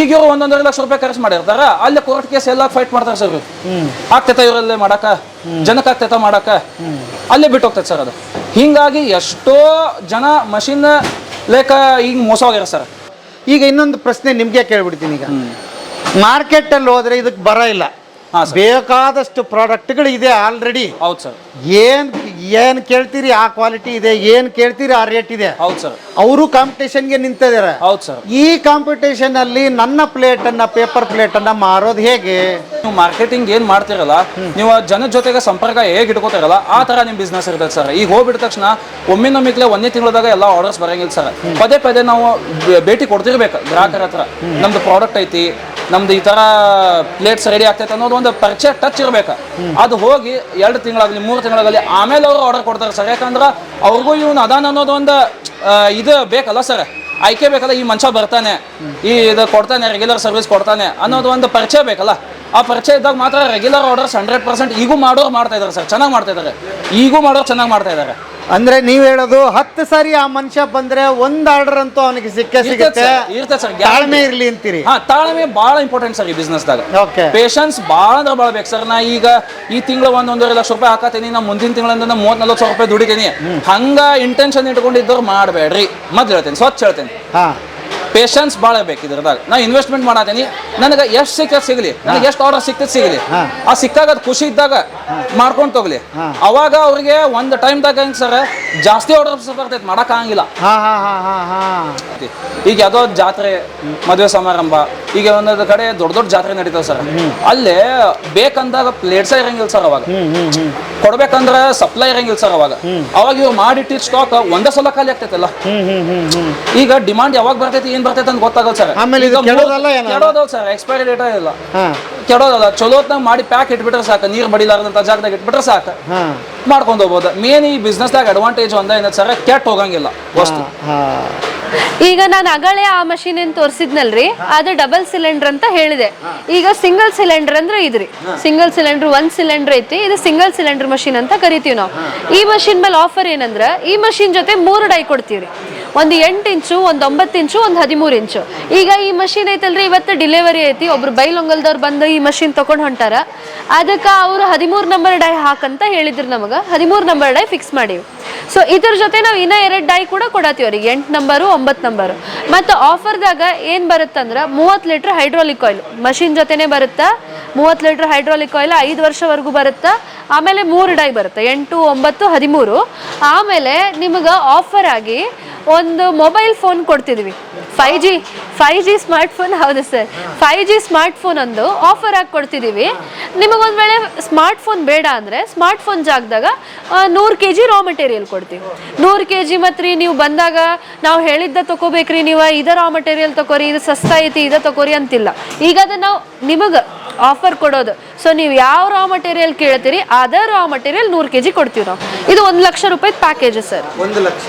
ಈಗ ಇವ್ರು ಒಂದೊಂದೂವರೆ ಲಕ್ಷ ರೂಪಾಯಿ ಖರ್ಚು ಮಾಡಿರ್ತಾರ, ಅಲ್ಲಿ ಕೋರ್ಟ್ ಕೇಸ್ ಎಲ್ಲ ಫೈಟ್ ಮಾಡ್ತಾರೆ ಸರ್ ಆಗ್ತೈತೆ ಇವರಲ್ಲೇ ಮಾಡಾಕ? ಜನಕ್ಕೆ ಆಗ್ತೈತ ಮಾಡಾಕ? ಅಲ್ಲೇ ಬಿಟ್ಟು ಹೋಗ್ತೈತೆ ಸರ್ ಅದು. ಹಿಂಗಾಗಿ ಎಷ್ಟೋ ಜನ ಮಷಿನ್ ಲೈಕ್ ಈಗ ಮೋಸ ಹೋಗ್ಯಾರ ಸರ್. ಈಗ ಇನ್ನೊಂದು ಪ್ರಶ್ನೆ ನಿಮಗೆ ಕೇಳ್ಬಿಡ್ತೀನಿ ಈಗ ಮಾರ್ಕೆಟ್ ಹೋದರೆ ಹೋದ್ರೆ ಇದಕ್ಕೆ ಬರ ಇಲ್ಲ. ಬೇಕಾದಷ್ಟು ಪ್ರಾಡಕ್ಟ್ಗಳು ಇದೆ ಆಲ್ರೆಡಿ ಹೌದು ಸರ್ ಏನ್ ಏನ್ ಕೇಳ್ತೀರಿ? ಆ ಕ್ವಾಲಿಟಿ ಇದೆ. ಏನ್ ಕೇಳ್ತೀರಿ? ಆ ರೇಟ್ ಇದೆ. ಹೌದು ಸರ್ ಅವರು ಕಾಂಪಿಟೇಷನ್ಗೆ ನಿಂತಿದ್ದಾರೆ. ಹೌದು ಸರ್ ಈ ಕಾಂಪಿಟೇಷನ್ ಅಲ್ಲಿ ನನ್ನ ಪ್ಲೇಟ್ ಅನ್ನ ಪೇಪರ್ ಪ್ಲೇಟ್ ಅನ್ನ ಮಾರೋದು ಹೇಗೆ? ನೀವು ಮಾರ್ಕೆಟಿಂಗ್ ಏನ್ ಮಾಡ್ತಿರಲ್ಲ ನೀವು ಜನ ಜೊತೆಗೆ ಸಂಪರ್ಕ ಹೇಗೆ ಇಟ್ಕೋತಿರಲ್ಲ ಆ ತರ ನಿಮ್ ಬಿಸ್ನೆಸ್ ಇರ್ತದೆ ಸರ್ ಈಗ ಹೋಗ್ಬಿಟ್ಟ ತಕ್ಷಣ ಒಮ್ಮೆ ಒಂದೇ ತಿಂಗಳದಾಗ ಎಲ್ಲ ಆರ್ಡರ್ಸ್ ಬರಂಗಿಲ್ಲ ಸರ್ ಪದೇ ಪದೇ ನಾವು ಭೇಟಿ ಕೊಡ್ತಿರ್ಬೇಕು ಗ್ರಾಹಕರ ಹತ್ರ. ನಮ್ದು ಪ್ರಾಡಕ್ಟ್ ಐತಿ ನಮ್ದು ಈ ತರ ಪ್ಲೇಟ್ಸ್ ರೆಡಿ ಆಗ್ತೈತೆ ಅನ್ನೋದು ಒಂದು ಪರಿಚಯ ಟಚ್ ಇರಬೇಕು. ಅದು ಹೋಗಿ ಎರಡು ತಿಂಗಳಾಗಲಿ, ಮೂರು ತಿಂಗಳಾಗಲಿ, ಆಮೇಲೆ ಅವರು ಆರ್ಡರ್ ಕೊಡ್ತಾರೆ ಸರ್. ಯಾಕಂದ್ರೆ ಅವ್ರಿಗೂ ಇವನು ಅದಾನ ಅನ್ನೋದು ಒಂದು ಇದು ಬೇಕಲ್ಲ ಸರ್. ಆಯ್ಕೆ ಬೇಕಲ್ಲ, ಈ ಮನುಷ್ಯ ಬರ್ತಾನೆ. ಈ ಇದು ಕೊಡ್ತಾನೆ ರೆಗ್ಯುಲರ್ ಸರ್ವಿಸ್ ಕೊಡ್ತಾನೆ ಅನ್ನೋದು ಒಂದು ಪರಿಚಯ ಬೇಕಲ್ಲ. ಆ ಪರಿಚಯ ಇದ್ದಾಗ ಮಾತ್ರ ರೆಗ್ಯುಲರ್ ಆರ್ಡರ್ಸ್ ಹಂಡ್ರೆಡ್ ಪರ್ಸೆಂಟ್ ಈಗೂ ಮಾಡೋರು ಮಾಡ್ತಾ ಇದ್ದಾರೆ ಸರ್. ಚೆನ್ನಾಗಿ ಮಾಡ್ತಾ ಇದ್ದಾರೆ ಈಗೂ ಮಾಡೋರು ಚೆನ್ನಾಗಿ ಮಾಡ್ತಾ ಇದ್ದಾರೆ ಅಂದ್ರೆ ನೀವ್ ಹೇಳೋದು ಹತ್ತು ಸಾರಿ ಆ ಮನುಷ್ಯ ಬಂದ್ರೆ ಒಂದ್ ಆರ್ಡರ್ ಅಂತೂ ಅವನಿಗೆ ಸಿಕ್ಕೇ ಸಿಗುತ್ತೆ. ಇರ್ತದೆ ಸರ್ ತಾಳ್ಮೆ ಇರ್ಲಿ ಅಂತೀರಿ. ಹಾ ತಾಳ್ಮೆ ಬಹಳ ಇಂಪಾರ್ಟೆಂಟ್ ಸರ್ ಈ ಬಿಸ್ನೆಸ್ದಾಗ ಓಕೆ ಪೇಷನ್ಸ್ ಭಾಳ ಅಂದ್ರೆ ಭಾಳ ಬೇಕು ಸರ್. ನಾ ಈಗ ಈ ತಿಂಗಳು ಒಂದ್ ಒಂದೂವರೆ ಲಕ್ಷ ರೂಪಾಯಿ ಹಾಕತ್ತೀನಿ. ನಾ ಮುಂದಿನ ತಿಂಗಳಿಂದ ಮೂವತ್ ನಲ್ವತ್ತು ಸಾವಿರ ರೂಪಾಯಿ ದುಡಿತೀನಿ. ಹಂಗ ಇಂಟೆನ್ಷನ್ ಇಟ್ಕೊಂಡಿದ್ದವ್ರು ಮಾಡಬೇಡ್ರಿ. ಮದ್ ಹೇಳ್ತೇನೆ ಸ್ವಚ್ಛ ಹೇಳ್ತೇನೆ. ಹಾ. ಪೇಷನ್ಸ್ ಭಾಳ ಬೇಕು ಇದ್ರದಾಗ. ನಾ ಇನ್ವೆಸ್ಟ್ಮೆಂಟ್ ಮಾಡತ್ತೀನಿ ನನಗೆ ಎಷ್ಟು ಸಿಕ್ಕ ಸಿಗಲಿ. ನನಗೆ ಎಷ್ಟು ಆರ್ಡರ್ ಸಿಕ್ತದೆ ಸಿಗಲಿ. ಆ ಸಿಕ್ಕಾಗ ಅದು ಖುಷಿ ಇದ್ದಾಗ ಮಾಡ್ಕೊಂಡು ತಗೊಲಿ. ಅವಾಗ ಅವ್ರಿಗೆ ಒಂದು ಟೈಮ್ದಾಗ ಹೆಂಗ್ ಸರ್ ಜಾಸ್ತಿ ಆರ್ಡರ್ ಬರ್ತೈತೆ ಮಾಡಕ್ ಆಗಂಗಿಲ್ಲ. ಹಾ ಹಾ ಹಾ ಹಾ ಹಾ. ಈಗ ಯಾವುದೋ ಜಾತ್ರೆ ಮದುವೆ ಸಮಾರಂಭ ಈಗ ಒಂದೊಂದು ಕಡೆ ದೊಡ್ಡ ದೊಡ್ಡ ಜಾತ್ರೆ ನಡೀತಾವೆ ಸರ್. ಅಲ್ಲೇ ಬೇಕಂದಾಗ ಪ್ಲೇಟ್ಸ ಇರಂಗಿಲ್ಲ ಸರ್ ಅವಾಗ. ಕೊಡ್ಬೇಕಂದ್ರೆ ಸಪ್ಲೈ ಇರಂಗಿಲ್ಲ ಸರ್ ಅವಾಗ. ಅವಾಗ ಇವ್ ಮಾಡಿಟ್ಟಿದ್ ಸ್ಟಾಕ್ ಒಂದೇ ಸಲ ಖಾಲಿ ಆಗ್ತೈತಲ್ಲ. ಈಗ ಡಿಮಾಂಡ್ ಯಾವಾಗ ಬರ್ತೈತಿ ಏನ್ ಬರ್ತೈತೆ ಅಂತ ಗೊತ್ತಾಗಲ್ಲ ಸರ್. ಆಮೇಲೆ ಇದು ಕೆಡೋದಲ್ಲ ಏನೋ? ಕೆಡೋದಲ್ಲ ಸರ್ ಎಕ್ಸ್ಪೈರಿ ಡೇಟ ಇಲ್ಲ ಹಾ. ಕೆಡೋದಲ್ಲ ಚಲೋತ್ನಾಗ ಮಾಡಿ ಪ್ಯಾಕ್ ಇಟ್ಬಿಟ್ರೆ ಸಾಕು ನೀರು ಬಡಿಲಾರ್ದಂತ ಜಾಗದಾಗ ಇಟ್ಬಿಟ್ರೆ ಸಾಕು. ಹಾ. ಮಾಡ್ಕೊಂಡು ಹೋಗ್ಬೋದು. ಮೇನ್ ಈ ಬಿಸ್ನೆಸ್ದಾಗ ಅಡ್ವಾಂಟೇಜ್ ಒಂದ ಏನಂತ ಸರ್ ಕೆಟ್ಟ ಹೋಗಂಗಿಲ್ಲ ವಸ್ತು. ಹಾ. ಈಗ ನಾನು ಅಗಳೆ ಆ ಮಷೀನ್ ಏನ್ ತೋರಿಸಿದ್ನಲ್ರಿ? ಅದು ಡಬಲ್ ಸಿಲಿಂಡರ್ ಅಂತ ಹೇಳಿದೆ. ಈಗ ಸಿಂಗಲ್ ಸಿಲಿಂಡರ್ ಅಂದ್ರೆ ಇದ್ರಿ. ಸಿಂಗಲ್ ಸಿಲಿಂಡರ್ ಒಂದ್ ಸಿಲಿಂಡರ್ ಐತಿ. ಇದು ಸಿಂಗಲ್ ಸಿಲಿಂಡರ್ ಮಷೀನ್ ಅಂತ ಕರಿತೀವಿ ನಾವು. ಈ ಮಷೀನ್ ಮೇಲೆ ಆಫರ್ ಏನಂದ್ರ ಈ ಮಷೀನ್ ಜೊತೆ ಮೂರು ಡೈ ಕೊಡ್ತೀವಿ ಒಂದು ಎಂಟು ಇಂಚು, ಒಂದು ಒಂಬತ್ತು ಇಂಚು, ಒಂದು ಹದಿಮೂರು ಇಂಚು. ಈಗ ಈ ಮಷೀನ್ ಐತಲ್ರಿ, ಇವತ್ತು ಡಿಲೆವರಿ ಐತಿ. ಒಬ್ರು ಬೈಲೊಂಗಲ್ದವ್ರು ಬಂದು ಈ ಮಷೀನ್ ತೊಗೊಂಡು ಹೊಂಟಾರ. ಅದಕ್ಕೆ ಅವರು ಹದಿಮೂರು ನಂಬರ್ ಡೈ ಹಾಕಂತ ಹೇಳಿದ್ರು ನಮಗೆ. ಹದಿಮೂರು ನಂಬರ್ ಡೈ ಫಿಕ್ಸ್ ಮಾಡೀವಿ. ಸೊ ಇದ್ರ ಜೊತೆ ನಾವು ಇನ್ನೂ ಎರಡು ಡೈ ಕೂಡ ಕೊಡತ್ತೀವಿ ಅವ್ರಿಗೆ. ಎಂಟು ನಂಬರು ಒಂಬತ್ತು ನಂಬರು ಮತ್ತು ಆಫರ್ದಾಗ ಏನು ಬರುತ್ತಂದ್ರೆ ಮೂವತ್ತು ಲೀಟ್ರ್ ಹೈಡ್ರಾಲಿಕ್ ಆಯಿಲ್ ಮಷಿನ್ ಜೊತೆನೇ ಬರುತ್ತಾ? ಮೂವತ್ತು ಲೀಟ್ರ್ ಹೈಡ್ರಾಲಿಕ್ ಆಯಿಲ್ ಐದು ವರ್ಷವರೆಗೂ ಬರುತ್ತಾ? ಆಮೇಲೆ ಮೂರು ಡೈ ಬರುತ್ತೆ. ಎಂಟು, ಒಂಬತ್ತು, ಹದಿಮೂರು. ಆಮೇಲೆ ನಿಮಗೆ ಆಫರ್ ಆಗಿ ಒಂದು ಮೊಬೈಲ್ ಫೋನ್ ಕೊಡ್ತಿದ್ವಿ. Five G five G smartphone ಹೌದು sir five G smartphone ಒಂದು ಆಫರ್ ಆಗಿ ಕೊಡ್ತಿದ್ದೀವಿ ನಿಮಗೊಂದು ವೇಳೆ ಸ್ಮಾರ್ಟ್ ಫೋನ್ ಬೇಡ ಅಂದರೆ ಸ್ಮಾರ್ಟ್ ಫೋನ್ ಜಾಗದಾಗ ನೂರು ಕೆ ಜಿ ರಾ ಮಟೀರಿಯಲ್ ಕೊಡ್ತೀವಿ. ನೂರು ಕೆ ಜಿ ಮತ್ತು ರೀ ನೀವು ಬಂದಾಗ ನಾವು ಹೇಳಿದ್ದ ತಗೋಬೇಕ್ರಿ ನೀವು ಇದ ರಾ ಮಟೀರಿಯಲ್ ತಗೋರಿ ಇದು ಸಸ್ತಾ ಐತಿ ಇದ ತಗೋರಿ ಅಂತಿಲ್ಲ. ಈಗ ಅದನ್ನ ನಾವು ನಿಮಗೆ ಆಫರ್ ಕೊಡೋದು. ಸೊ ನೀವು ಯಾವ ರಾ ಮಟೀರಿಯಲ್ ಕೇಳ್ತೀರಿ ಅದೇ ರಾ ಮಟೀರಿಯಲ್ ನೂರು ಕೆ ಜಿ ಕೊಡ್ತೀವಿ ನಾವು. ಇದು ಒಂದು ಲಕ್ಷ ರೂಪಾಯಿ ಪ್ಯಾಕೇಜ್ ಸರ್ ಒಂದು ಲಕ್ಷ.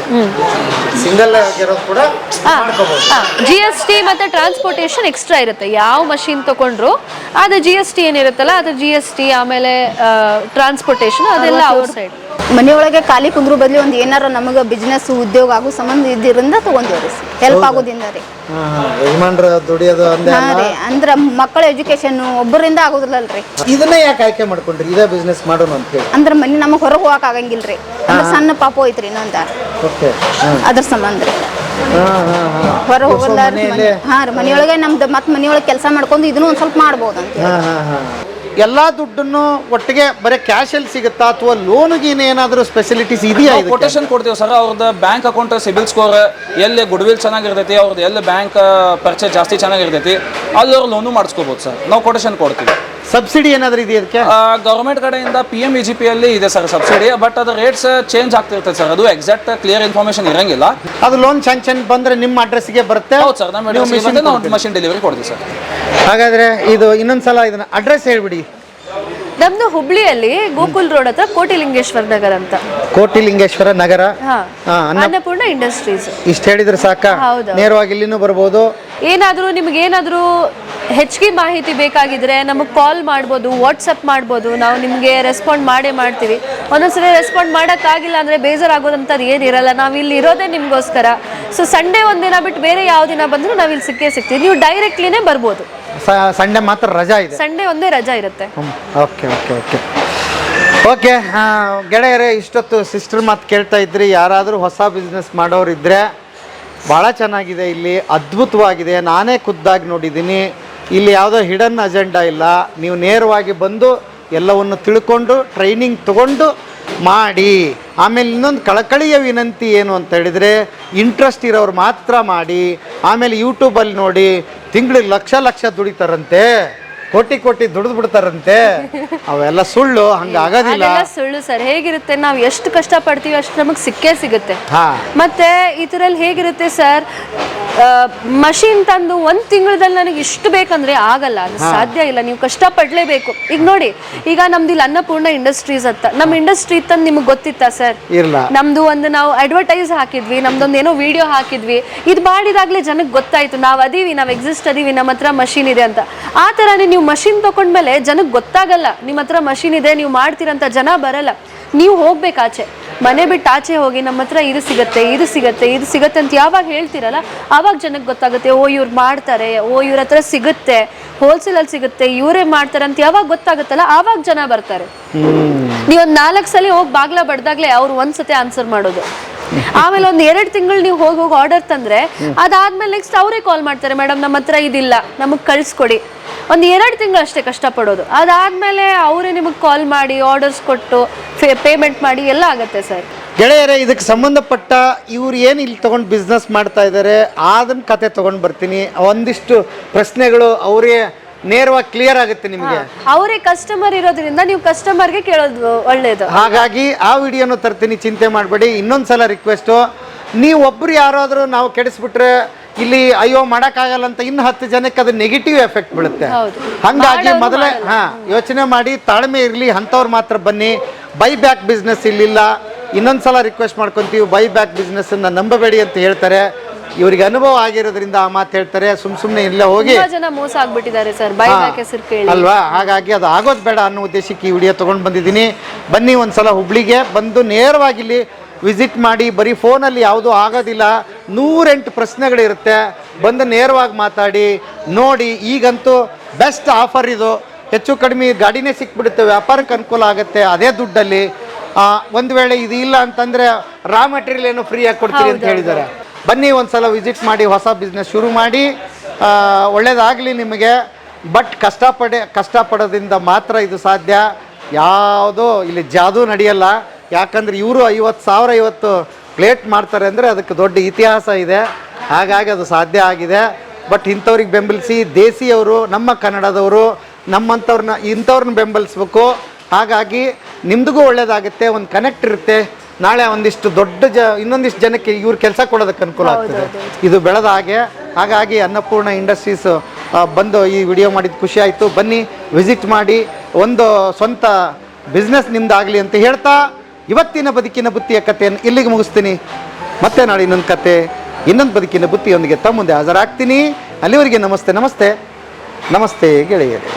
ಕೂಡ ಜಿ ಎಸ್ ಟಿ ಮತ್ತೆ ಟ್ರಾನ್ಸ್ಪೋರ್ಟೇಷನ್ ಎಕ್ಸ್ಟ್ರಾ ಇರುತ್ತೆ. ಯಾವ ಮಷಿನ್ ತಗೊಂಡ್ರು ಅದು ಜಿ ಎಸ್ ಟಿ ಏನಿರುತ್ತಲ್ಲ ಅದು ಜಿ ಎಸ್ ಟಿ ಆಮೇಲೆ ಟ್ರಾನ್ಸ್ಪೋರ್ಟೇಷನ್ ಅದೆಲ್ಲ ಅವ್ರ ಸೈಡ್ ಮನೆಯೊಳಗೆ ಖಾಲಿ ಕುಂದ್ರು ಬದಲು ಒಂದು ಏನಾರ ನಮಗೆ ಬಿಸ್ನೆಸ್ ಉದ್ಯೋಗ ಆಗೋ ಸಂಬಂಧ ಇದ್ದಿರಿಂದ ತಗೊಂಡಿವ್ರಿ ಹೆಲ್ಪ್ ಆಗೋದಿಂದ ರೀ. ಯಜಮಾನ್ರ ದುಡಿಯೋದು ಅಂದೆ ಹಾ ರೀ. ಅಂದ್ರ ಮಕ್ಕಳ ಎಜುಕೇಶನ್ ಒಬ್ಬರಿಂದ ಆಗೋದಿಲ್ಲಲ್ರಿ ಇದನ್ನ ಯಾಕೆ ಆಯ್ಕೆ ಮಾಡ್ಕೊಂಡ್ರಿ? ಇದೇ ಬಿಸ್ನೆಸ್ ಮಾಡೋಣ ಅಂತ ಹೇಳಿ. ಅಂದ್ರ ಮನೆ ನಮಗೆ ಹೊರಗೆ ಹೋಗಕ್ ಆಗಂಗಿಲ್ರಿ ಅಂದ್ರೆ ಸಣ್ಣ ಪಾಪ ಐತ್ರಿ ಇನ್ನೊಂದ. ಓಕೆ ಅದ್ರ ಸಂಬಂಧ ರೀ. ಹೊರ ಹೋಗಲ್ಲ? ಹಾ ರೀ. ಮನೆಯೊಳಗೆ ನಮ್ದು ಮತ್ತೆ ಮನೆಯೊಳಗೆ ಕೆಲಸ ಮಾಡ್ಕೊಂಡು ಇದನ್ನು ಒಂದ್ ಸ್ವಲ್ಪ ಮಾಡ್ಬೋದಂತ ಅಂತ ಹಾ ಹಾ ಹಾ. ಎಲ್ಲಾ ದುಡ್ಡನ್ನು ಒಟ್ಟಿಗೆ ಬರೀ ಕ್ಯಾಶ್ ಅಲ್ಲಿ ಸಿಗುತ್ತಾ ಅಥವಾ ಲೋನ್ ಗೀನ್ ಏನಾದರೂ ಫೆಸಿಲಿಟೀಸ್ ಇದೆಯಾ? ಕೊಟೇಶನ್ ಕೊಡ್ತೀವಿ ಸರ್ ಅವ್ರದ್ದು ಬ್ಯಾಂಕ್ ಅಕೌಂಟ್ ಸಿಬಿಲ್ ಸ್ಕೋರ್ ಎಲ್ಲಿ ಗುಡ್ ವಿಲ್ ಚೆನ್ನಾಗಿರ್ತೈತಿ ಅವ್ರದ್ದು ಎಲ್ಲಿ ಬ್ಯಾಂಕ್ ಪರ್ಚೇಸ್ ಜಾಸ್ತಿ ಚೆನ್ನಾಗಿರ್ತೈತಿ ಅಲ್ಲಿ ಅವ್ರು ಲೋನು ಮಾಡಿಸ್ಕೋಬೋದು ಸರ್ ನಾವು ಕೊಟೇಶನ್ ಕೊಡ್ತೀವಿ ಸಬ್ಸಿಡಿ ಏನಾದರೂ ಇದೆಯಾ ಅದಕ್ಕೆ? ಗೌರ್ಮೆಂಟ್ ಕಡೆಯಿಂದ P M E G P ಅಲ್ಲಿ ಇದೆ ಸರ್ ಸಬ್ಸಿಡಿ ಬಟ್ ಅದು ರೇಟ್ಸ್ ಚೇಂಜ್ ಆಗ್ತಿರ್ತದೆ ಸರ್. ಅದು ಎಕ್ಸಾಕ್ಟ್ ಕ್ಲಿಯರ್ ಇನ್ಫಾರ್ಮೇಶನ್ ಇರಂಗಿಲ್ಲ. ಅದು ಲೋನ್ ಸ್ಯಾಂಕ್ಷನ್ ಬಂದ್ರೆ ನಿಮ್ಮ ಅಡ್ರೆಸ್ಗೆ ಬರುತ್ತೆ? ಹೌದು ಸರ್ ನಮ್ಮ ನೀವು machine ನಾವು. ಮಷಿನ್ ಡೆಲಿವರಿ ಕೊಡ್ತೀವಿ ಸರ್. ಹಾಗಾದ್ರೆ ಇದು ಇನ್ನೊಂದ್ಸಲ ಇದನ್ನ ಅಡ್ರೆಸ್ ಹೇಳ್ಬಿಡಿ. ನಮ್ದು ಹುಬ್ಳಿಯಲ್ಲಿ ಗೋಕುಲ್ ರೋಡ್ ಹತ್ರ ಕೋಟಿಲಿಂಗೇಶ್ವರ ನಗರ ಅಂತ. ಕೋಟಿಲಿಂಗೇಶ್ವರ ನಗರ? ಹಾ ಹಾ, ಅನ್ನ- ಅನ್ನಪೂರ್ಣ ಇಂಡಸ್ಟ್ರೀಸ್. ಇಷ್ಟು ಹೇಳಿದ್ರೆ ಸಾಕ? ಹೌದು. ನೇರವಾಗಿ ಇಲ್ಲಿನೂ ಬರ್ಬೋದು. ಏನಾದರೂ ನಿಮ್ಗೆ ಏನಾದರೂ ಹೆಚ್ಚಿಗೆ ಮಾಹಿತಿ ಬೇಕಾಗಿದ್ರೆ ನಮಗೆ ಕಾಲ್ ಮಾಡ್ಬೋದು ವಾಟ್ಸಪ್ ಮಾಡ್ಬೋದು. ನಾವು ನಿಮಗೆ ರೆಸ್ಪಾಂಡ್ ಮಾಡೇ ಮಾಡ್ತೀವಿ. ಒಂದೊಂದ್ಸರಿ ರೆಸ್ಪಾಂಡ್ ಮಾಡೋಕ್ಕಾಗಿಲ್ಲ ಅಂದರೆ ಬೇಜಾರಾಗೋದಂಥದ್ದು ಏನಿರಲ್ಲ ನಾವು ಇಲ್ಲಿ ಇರೋದೇ ನಿಮಗೋಸ್ಕರ. ಸೊ ಸಂಡೇ ಒಂದಿನ ಬಿಟ್ಟು ಬೇರೆ ಯಾವ ದಿನ ಬಂದರೂ ನಾವು ಇಲ್ಲಿ ಸಿಕ್ಕೇ ಸಿಗ್ತೀವಿ. ನೀವು ಡೈರೆಕ್ಟ್ಲಿನೇ ಬರ್ಬೋದು. ಸಂಡೇ ಮಾತ್ರ ರಜಾ ಇದೆ. ಸಂಡೇ ಒಂದೇ ರಜಾ ಇರುತ್ತೆ. ಓಕೆ ಓಕೆ ಓಕೆ ಓಕೆ ಗೆಳೆಯರೇ ಇಷ್ಟೊತ್ತು ಸಿಸ್ಟರ್ ಮಾತು ಕೇಳ್ತಾ ಇದ್ರಿ. ಯಾರಾದರೂ ಹೊಸ ಬಿಸ್ನೆಸ್ ಮಾಡೋರು ಇದ್ದರೆ ಭಾಳ ಚೆನ್ನಾಗಿದೆ ಇಲ್ಲಿ. ಅದ್ಭುತವಾಗಿದೆ. ನಾನೇ ಖುದ್ದಾಗಿ ನೋಡಿದ್ದೀನಿ. ಇಲ್ಲಿ ಯಾವುದೋ ಹಿಡನ್ ಅಜೆಂಡಾ ಇಲ್ಲ. ನೀವು ನೇರವಾಗಿ ಬಂದು ಎಲ್ಲವನ್ನು ತಿಳ್ಕೊಂಡು ಟ್ರೈನಿಂಗ್ ತಗೊಂಡು ಮಾಡಿ. ಆಮೇಲೆ ಇನ್ನೊಂದು ಕಳಕಳಿಯ ವಿನಂತಿ ಏನು ಅಂತ ಹೇಳಿದರೆ ಇಂಟ್ರೆಸ್ಟ್ ಇರೋರು ಮಾತ್ರ ಮಾಡಿ. ಆಮೇಲೆ ಯೂಟ್ಯೂಬಲ್ಲಿ ನೋಡಿ, ತಿಂಗಳಿಗೆ ಲಕ್ಷ ಲಕ್ಷ ದುಡಿತಾರಂತೆ. ಕೋಟಿ ಕೋಟಿ ದುಡಿದು ಬಿಡ್ತಾರಂತೆ. ಅವೆಲ್ಲ ಸುಳ್ಳು ಹಂಗ ಆಗೋದಿಲ್ಲ. ಅದೆಲ್ಲ ಸುಳ್ಳು ಸರ್. ಹೇಗಿರುತ್ತೆ ನಾವು ಎಷ್ಟು ಕಷ್ಟ ಪಡ್ತೀವಿ ಅಷ್ಟು ನಮಗೆ ಸಿಕ್ಕೇ ಸಿಗುತ್ತೆ. ಹಾ. ಮತ್ತೆ ಇದರಲ್ಲಿ ಹೇಗಿರುತ್ತೆ ಸರ್ ಮಷಿನ್ ತಂದು ಒಂದ್ ತಿಂಗಳದಲ್ಲಿ ನನಗೆ ಇಷ್ಟು ಬೇಕಂದ್ರೆ ಆಗಲ್ಲ. ಅದು ಸಾಧ್ಯ ಇಲ್ಲ. ನೀವು ಕಷ್ಟ ಪಡ್ಲೇಬೇಕು ಈಗ ನೋಡಿ ಈಗ ನಮ್ದು ಇಲ್ಲಿ ಅನ್ನಪೂರ್ಣ ಇಂಡಸ್ಟ್ರೀಸ್ ಅಂತ. ನಮ್ಮ ಇಂಡಸ್ಟ್ರಿ ಇತ್ತಂದ್ ನಿಮ್ಗೆ ಗೊತ್ತಿತ್ತಾ ಸರ್? ಇರ್ಲ ನಮ್ದು ಒಂದು ನಾವು ಅಡ್ವರ್ಟೈಸ್ ಹಾಕಿದ್ವಿ ನಮ್ದೊಂದು ಏನೋ ವಿಡಿಯೋ ಹಾಕಿದ್ವಿ. ಇದು ಮಾಡಿದಾಗ್ಲೇ ಜನಕ್ಕೆ ಗೊತ್ತಾಯ್ತು ನಾವು ಅದೀವಿ ನಾವು ಎಕ್ಸಿಸ್ಟ್ ಅದೀವಿ ನಮ್ಮ ಹತ್ರ ಮಷಿನ್ ಇದೆ ಅಂತ. ಆ ಥರನೇ ನೀವು ಮಷಿನ್ ತಗೊಂಡ್ಮೇಲೆ ಜನಕ್ಕೆ ಗೊತ್ತಾಗಲ್ಲ ನಿಮ್ಮ ಹತ್ರ ಮಷಿನ್ ಇದೆ ನೀವು ಮಾಡ್ತೀರಂತ ಜನ ಬರಲ್ಲ. ನೀವು ಹೋಗ್ಬೇಕು ಆಚೆ ಮನೆ ಬಿಟ್ಟು ಆಚೆ ಹೋಗಿ ನಮ್ಮ ಹತ್ರ ಇದು ಸಿಗತ್ತೆ ಇದು ಸಿಗತ್ತೆ ಇದು ಸಿಗತ್ತೆ ಅಂತ ಯಾವಾಗ ಹೇಳ್ತೀರಲ್ಲ ಆವಾಗ ಜನಕ್ಕೆ ಗೊತ್ತಾಗುತ್ತೆ ಓ ಇವ್ರು ಮಾಡ್ತಾರೆ ಓ ಇವ್ರ ಹತ್ರ ಸಿಗುತ್ತೆ ಹೋಲ್ಸೇಲಲ್ಲಿ ಸಿಗುತ್ತೆ ಇವರೇ ಮಾಡ್ತಾರೆ ಅಂತ ಯಾವಾಗ ಗೊತ್ತಾಗುತ್ತಲ್ಲ ಆವಾಗ ಜನ ಬರ್ತಾರೆ. ನೀವೊಂದ್ ನಾಲ್ಕು ಸಲ ಹೋಗಿ ಬಾಗ್ಲ ಬಡ್ದಾಗ್ಲೇ ಅವ್ರು ಒಂದ್ಸತಿ ಆನ್ಸರ್ ಮಾಡೋದು. ಆಮೇಲೆ ಒಂದ್ ಎರಡ್ ತಿಂಗಳು ನೀವು ಹೋಗಿ ಹೋಗಿ ಆರ್ಡರ್ ತಂದ್ರೆ ಅದಾದ್ಮೇಲೆ ನೆಕ್ಸ್ಟ್ ಅವರೇ ಕಾಲ್ ಮಾಡ್ತಾರೆ ಮೇಡಮ್ ನಮ್ಮ ಹತ್ರ ಇದಿಲ್ಲ, ನಮಗ್ ಕಳ್ಸಿಕೊಡಿ. ಒಂದ್ ಎರಡು ತಿಂಗಳು ಅಷ್ಟೇ ಕಷ್ಟಪಡೋದು. ಅದಾದ್ಮೇಲೆ ಅವರೇ ನಿಮಗೆ ಕಾಲ್ ಮಾಡಿ ಆರ್ಡರ್ಸ್ ಕೊಟ್ಟು ಪೇಮೆಂಟ್ ಮಾಡಿ ಎಲ್ಲ ಆಗತ್ತೆ ಸರ್. ಗೆಳೆಯರೇ, ಇದಕ್ಕೆ ಸಂಬಂಧಪಟ್ಟ ಇವ್ರು ಏನು ಇಲ್ಲಿ ತೊಗೊಂಡು ಬಿಸ್ನೆಸ್ ಮಾಡ್ತಾ ಇದ್ದಾರೆ ಅದನ್ನ ಕತೆ ತೊಗೊಂಡು ಬರ್ತೀನಿ. ಒಂದಿಷ್ಟು ಪ್ರಶ್ನೆಗಳು ಅವರೇ ನೇರವಾಗಿ ಕ್ಲಿಯರ್ ಆಗುತ್ತೆ ನಿಮಗೆ. ಅವರೇ ಕಸ್ಟಮರ್ ಇರೋದ್ರಿಂದ ನೀವು ಕಸ್ಟಮರ್ಗೆ ಕೇಳೋದು ಒಳ್ಳೇದು. ಹಾಗಾಗಿ ಆ ವಿಡಿಯೋನು ತರ್ತೀನಿ ಚಿಂತೆ ಮಾಡಬೇಡಿ. ಇನ್ನೊಂದ್ಸಲ ರಿಕ್ವೆಸ್ಟು ನೀವು ಒಬ್ರು ಯಾರಾದರೂ ನಾವು ಕೆಡಿಸ್ಬಿಟ್ರೆ ಇಲ್ಲಿ ಅಯ್ಯೋ ಮಾಡೋಕ್ಕಾಗಲ್ಲ ಅಂತ ಇನ್ನು ಹತ್ತು ಜನಕ್ಕೆ ಅದು ನೆಗೆಟಿವ್ ಎಫೆಕ್ಟ್ ಬೀಳುತ್ತೆ. ಹಂಗಾಗಿ ಮೊದಲೇ ಹಾ ಯೋಚನೆ ಮಾಡಿ ತಾಳ್ಮೆ ಇರಲಿ ಅಂಥವ್ರು ಮಾತ್ರ ಬನ್ನಿ. ಬೈ ಬ್ಯಾಕ್ ಬಿಸ್ನೆಸ್ ಇಲ್ಲಿಲ್ಲ. ಇನ್ನೊಂದ್ಸಲ ರಿಕ್ವೆಸ್ಟ್ ಮಾಡ್ಕೊತೀವಿ ಬೈ ಬ್ಯಾಕ್ ಬಿಸ್ನೆಸ್ಸನ್ನು ನಂಬಬೇಡಿ ಅಂತ ಹೇಳ್ತಾರೆ. ಇವರಿಗೆ ಅನುಭವ ಆಗಿರೋದ್ರಿಂದ ಆ ಮಾತು ಹೇಳ್ತಾರೆ. ಸುಮ್ ಸುಮ್ಮನೆ ಇಲ್ಲ ಹೋಗಿ. ತುಂಬಾ ಜನ ಮೋಸ ಆಗ್ಬಿಟ್ಟಿದ್ದಾರೆ ಸರ್. ಬೈ ಬ್ಯಾಕ್ ಹೆಸರು ಕೇಳಿ. ಅಲ್ವಾ? ಹಾಗಾಗಿ ಅದು ಆಗೋದು ಬೇಡ ಅನ್ನೋ ಉದ್ದೇಶಕ್ಕೆ ಈ ವಿಡಿಯೋ ತೊಗೊಂಡು ಬಂದಿದ್ದೀನಿ. ಬನ್ನಿ ಒಂದ್ಸಲ ಹುಬ್ಳಿಗೆ ಬಂದು ನೇರವಾಗಿ ಇಲ್ಲಿ ವಿಸಿಟ್ ಮಾಡಿ ಬರೀ ಫೋನಲ್ಲಿ ಯಾವುದೂ ಆಗೋದಿಲ್ಲ. ನೂರೆಂಟು ಪ್ರಶ್ನೆಗಳಿರುತ್ತೆ. ಬಂದು ನೇರವಾಗಿ ಮಾತಾಡಿ ನೋಡಿ ಈಗಂತೂ ಬೆಸ್ಟ್ ಆಫರ್ ಇದು. ಹೆಚ್ಚು ಕಡಿಮೆ ಗಾಡಿನೇ ಸಿಕ್ಬಿಡುತ್ತೆ ವ್ಯಾಪಾರಕ್ಕೆ ಅನುಕೂಲ ಆಗುತ್ತೆ ಅದೇ ದುಡ್ಡಲ್ಲಿ. ಒಂದು ವೇಳೆ ಇದು ಇಲ್ಲ ಅಂತಂದರೆ ರಾ ಮೆಟೀರಿಯಲ್ ಏನು ಫ್ರೀಯಾಗಿ ಕೊಡ್ತೀರಿ ಅಂತ ಹೇಳಿದ್ದಾರೆ. ಬನ್ನಿ ಒಂದು ಸಲ ವಿಸಿಟ್ ಮಾಡಿ, ಹೊಸ ಬಿಸ್ನೆಸ್ ಶುರು ಮಾಡಿ. ಒಳ್ಳೆಯದಾಗಲಿ ನಿಮಗೆ. ಬಟ್ ಕಷ್ಟಪಡೆ ಕಷ್ಟಪಡೋದ್ರಿಂದ ಮಾತ್ರ ಇದು ಸಾಧ್ಯ. ಯಾವುದೋ ಇಲ್ಲಿ ಜಾದೂ ನಡೆಯಲ್ಲ. ಯಾಕಂದರೆ ಇವರು ಐವತ್ತು ಸಾವಿರ ಐವತ್ತು ಪ್ಲೇಟ್ ಮಾಡ್ತಾರೆ ಅಂದರೆ ಅದಕ್ಕೆ ದೊಡ್ಡ ಇತಿಹಾಸ ಇದೆ. ಹಾಗಾಗಿ ಅದು ಸಾಧ್ಯ ಆಗಿದೆ. ಬಟ್ ಇಂಥವ್ರಿಗೆ ಬೆಂಬಲಿಸಿ ದೇಸಿಯವರು ನಮ್ಮ ಕನ್ನಡದವರು, ನಮ್ಮಂಥವ್ರನ್ನ, ಇಂಥವ್ರನ್ನ ಬೆಂಬಲಿಸ್ಬೇಕು. ಹಾಗಾಗಿ ನಿಮ್ದಿಗೂ ಒಳ್ಳೆಯದಾಗುತ್ತೆ ಒಂದು ಕನೆಕ್ಟ್ ಇರುತ್ತೆ. ನಾಳೆ ಒಂದಿಷ್ಟು ದೊಡ್ಡ ಜ ಇನ್ನೊಂದಿಷ್ಟು ಜನಕ್ಕೆ ಇವ್ರು ಕೆಲಸ ಕೊಡೋದಕ್ಕೆ ಅನುಕೂಲ ಆಗ್ತದೆ. ಇದು ಬೆಳೆದ ಹಾಗೆ ಹಾಗಾಗಿ ಅನ್ನಪೂರ್ಣ ಇಂಡಸ್ಟ್ರೀಸ್ ಬಂದು ಈ ವಿಡಿಯೋ ಮಾಡಿದ ಖುಷಿ ಆಯಿತು. ಬನ್ನಿ ವಿಸಿಟ್ ಮಾಡಿ ಒಂದು ಸ್ವಂತ ಬಿಸ್ನೆಸ್ ನಿಮ್ದಾಗಲಿ ಅಂತ ಹೇಳ್ತಾ ಇವತ್ತಿನ ಬದುಕಿನ ಬುತ್ತಿಯ ಕಥೆಯನ್ನು ಇಲ್ಲಿಗೆ ಮುಗಿಸ್ತೀನಿ. ಮತ್ತೆ ನಾಳೆ ಇನ್ನೊಂದು ಕತೆ ಇನ್ನೊಂದು ಬದುಕಿನ ಬುತ್ತಿಯೊಂದಿಗೆ ತಮ್ಮ ಮುಂದೆ ಹಾಜರಾಗ್ತೀನಿ. ಅಲ್ಲಿವರೆಗೆ ನಮಸ್ತೆ ನಮಸ್ತೆ. ನಮಸ್ತೆ ಗೆಳೆಯರೇ.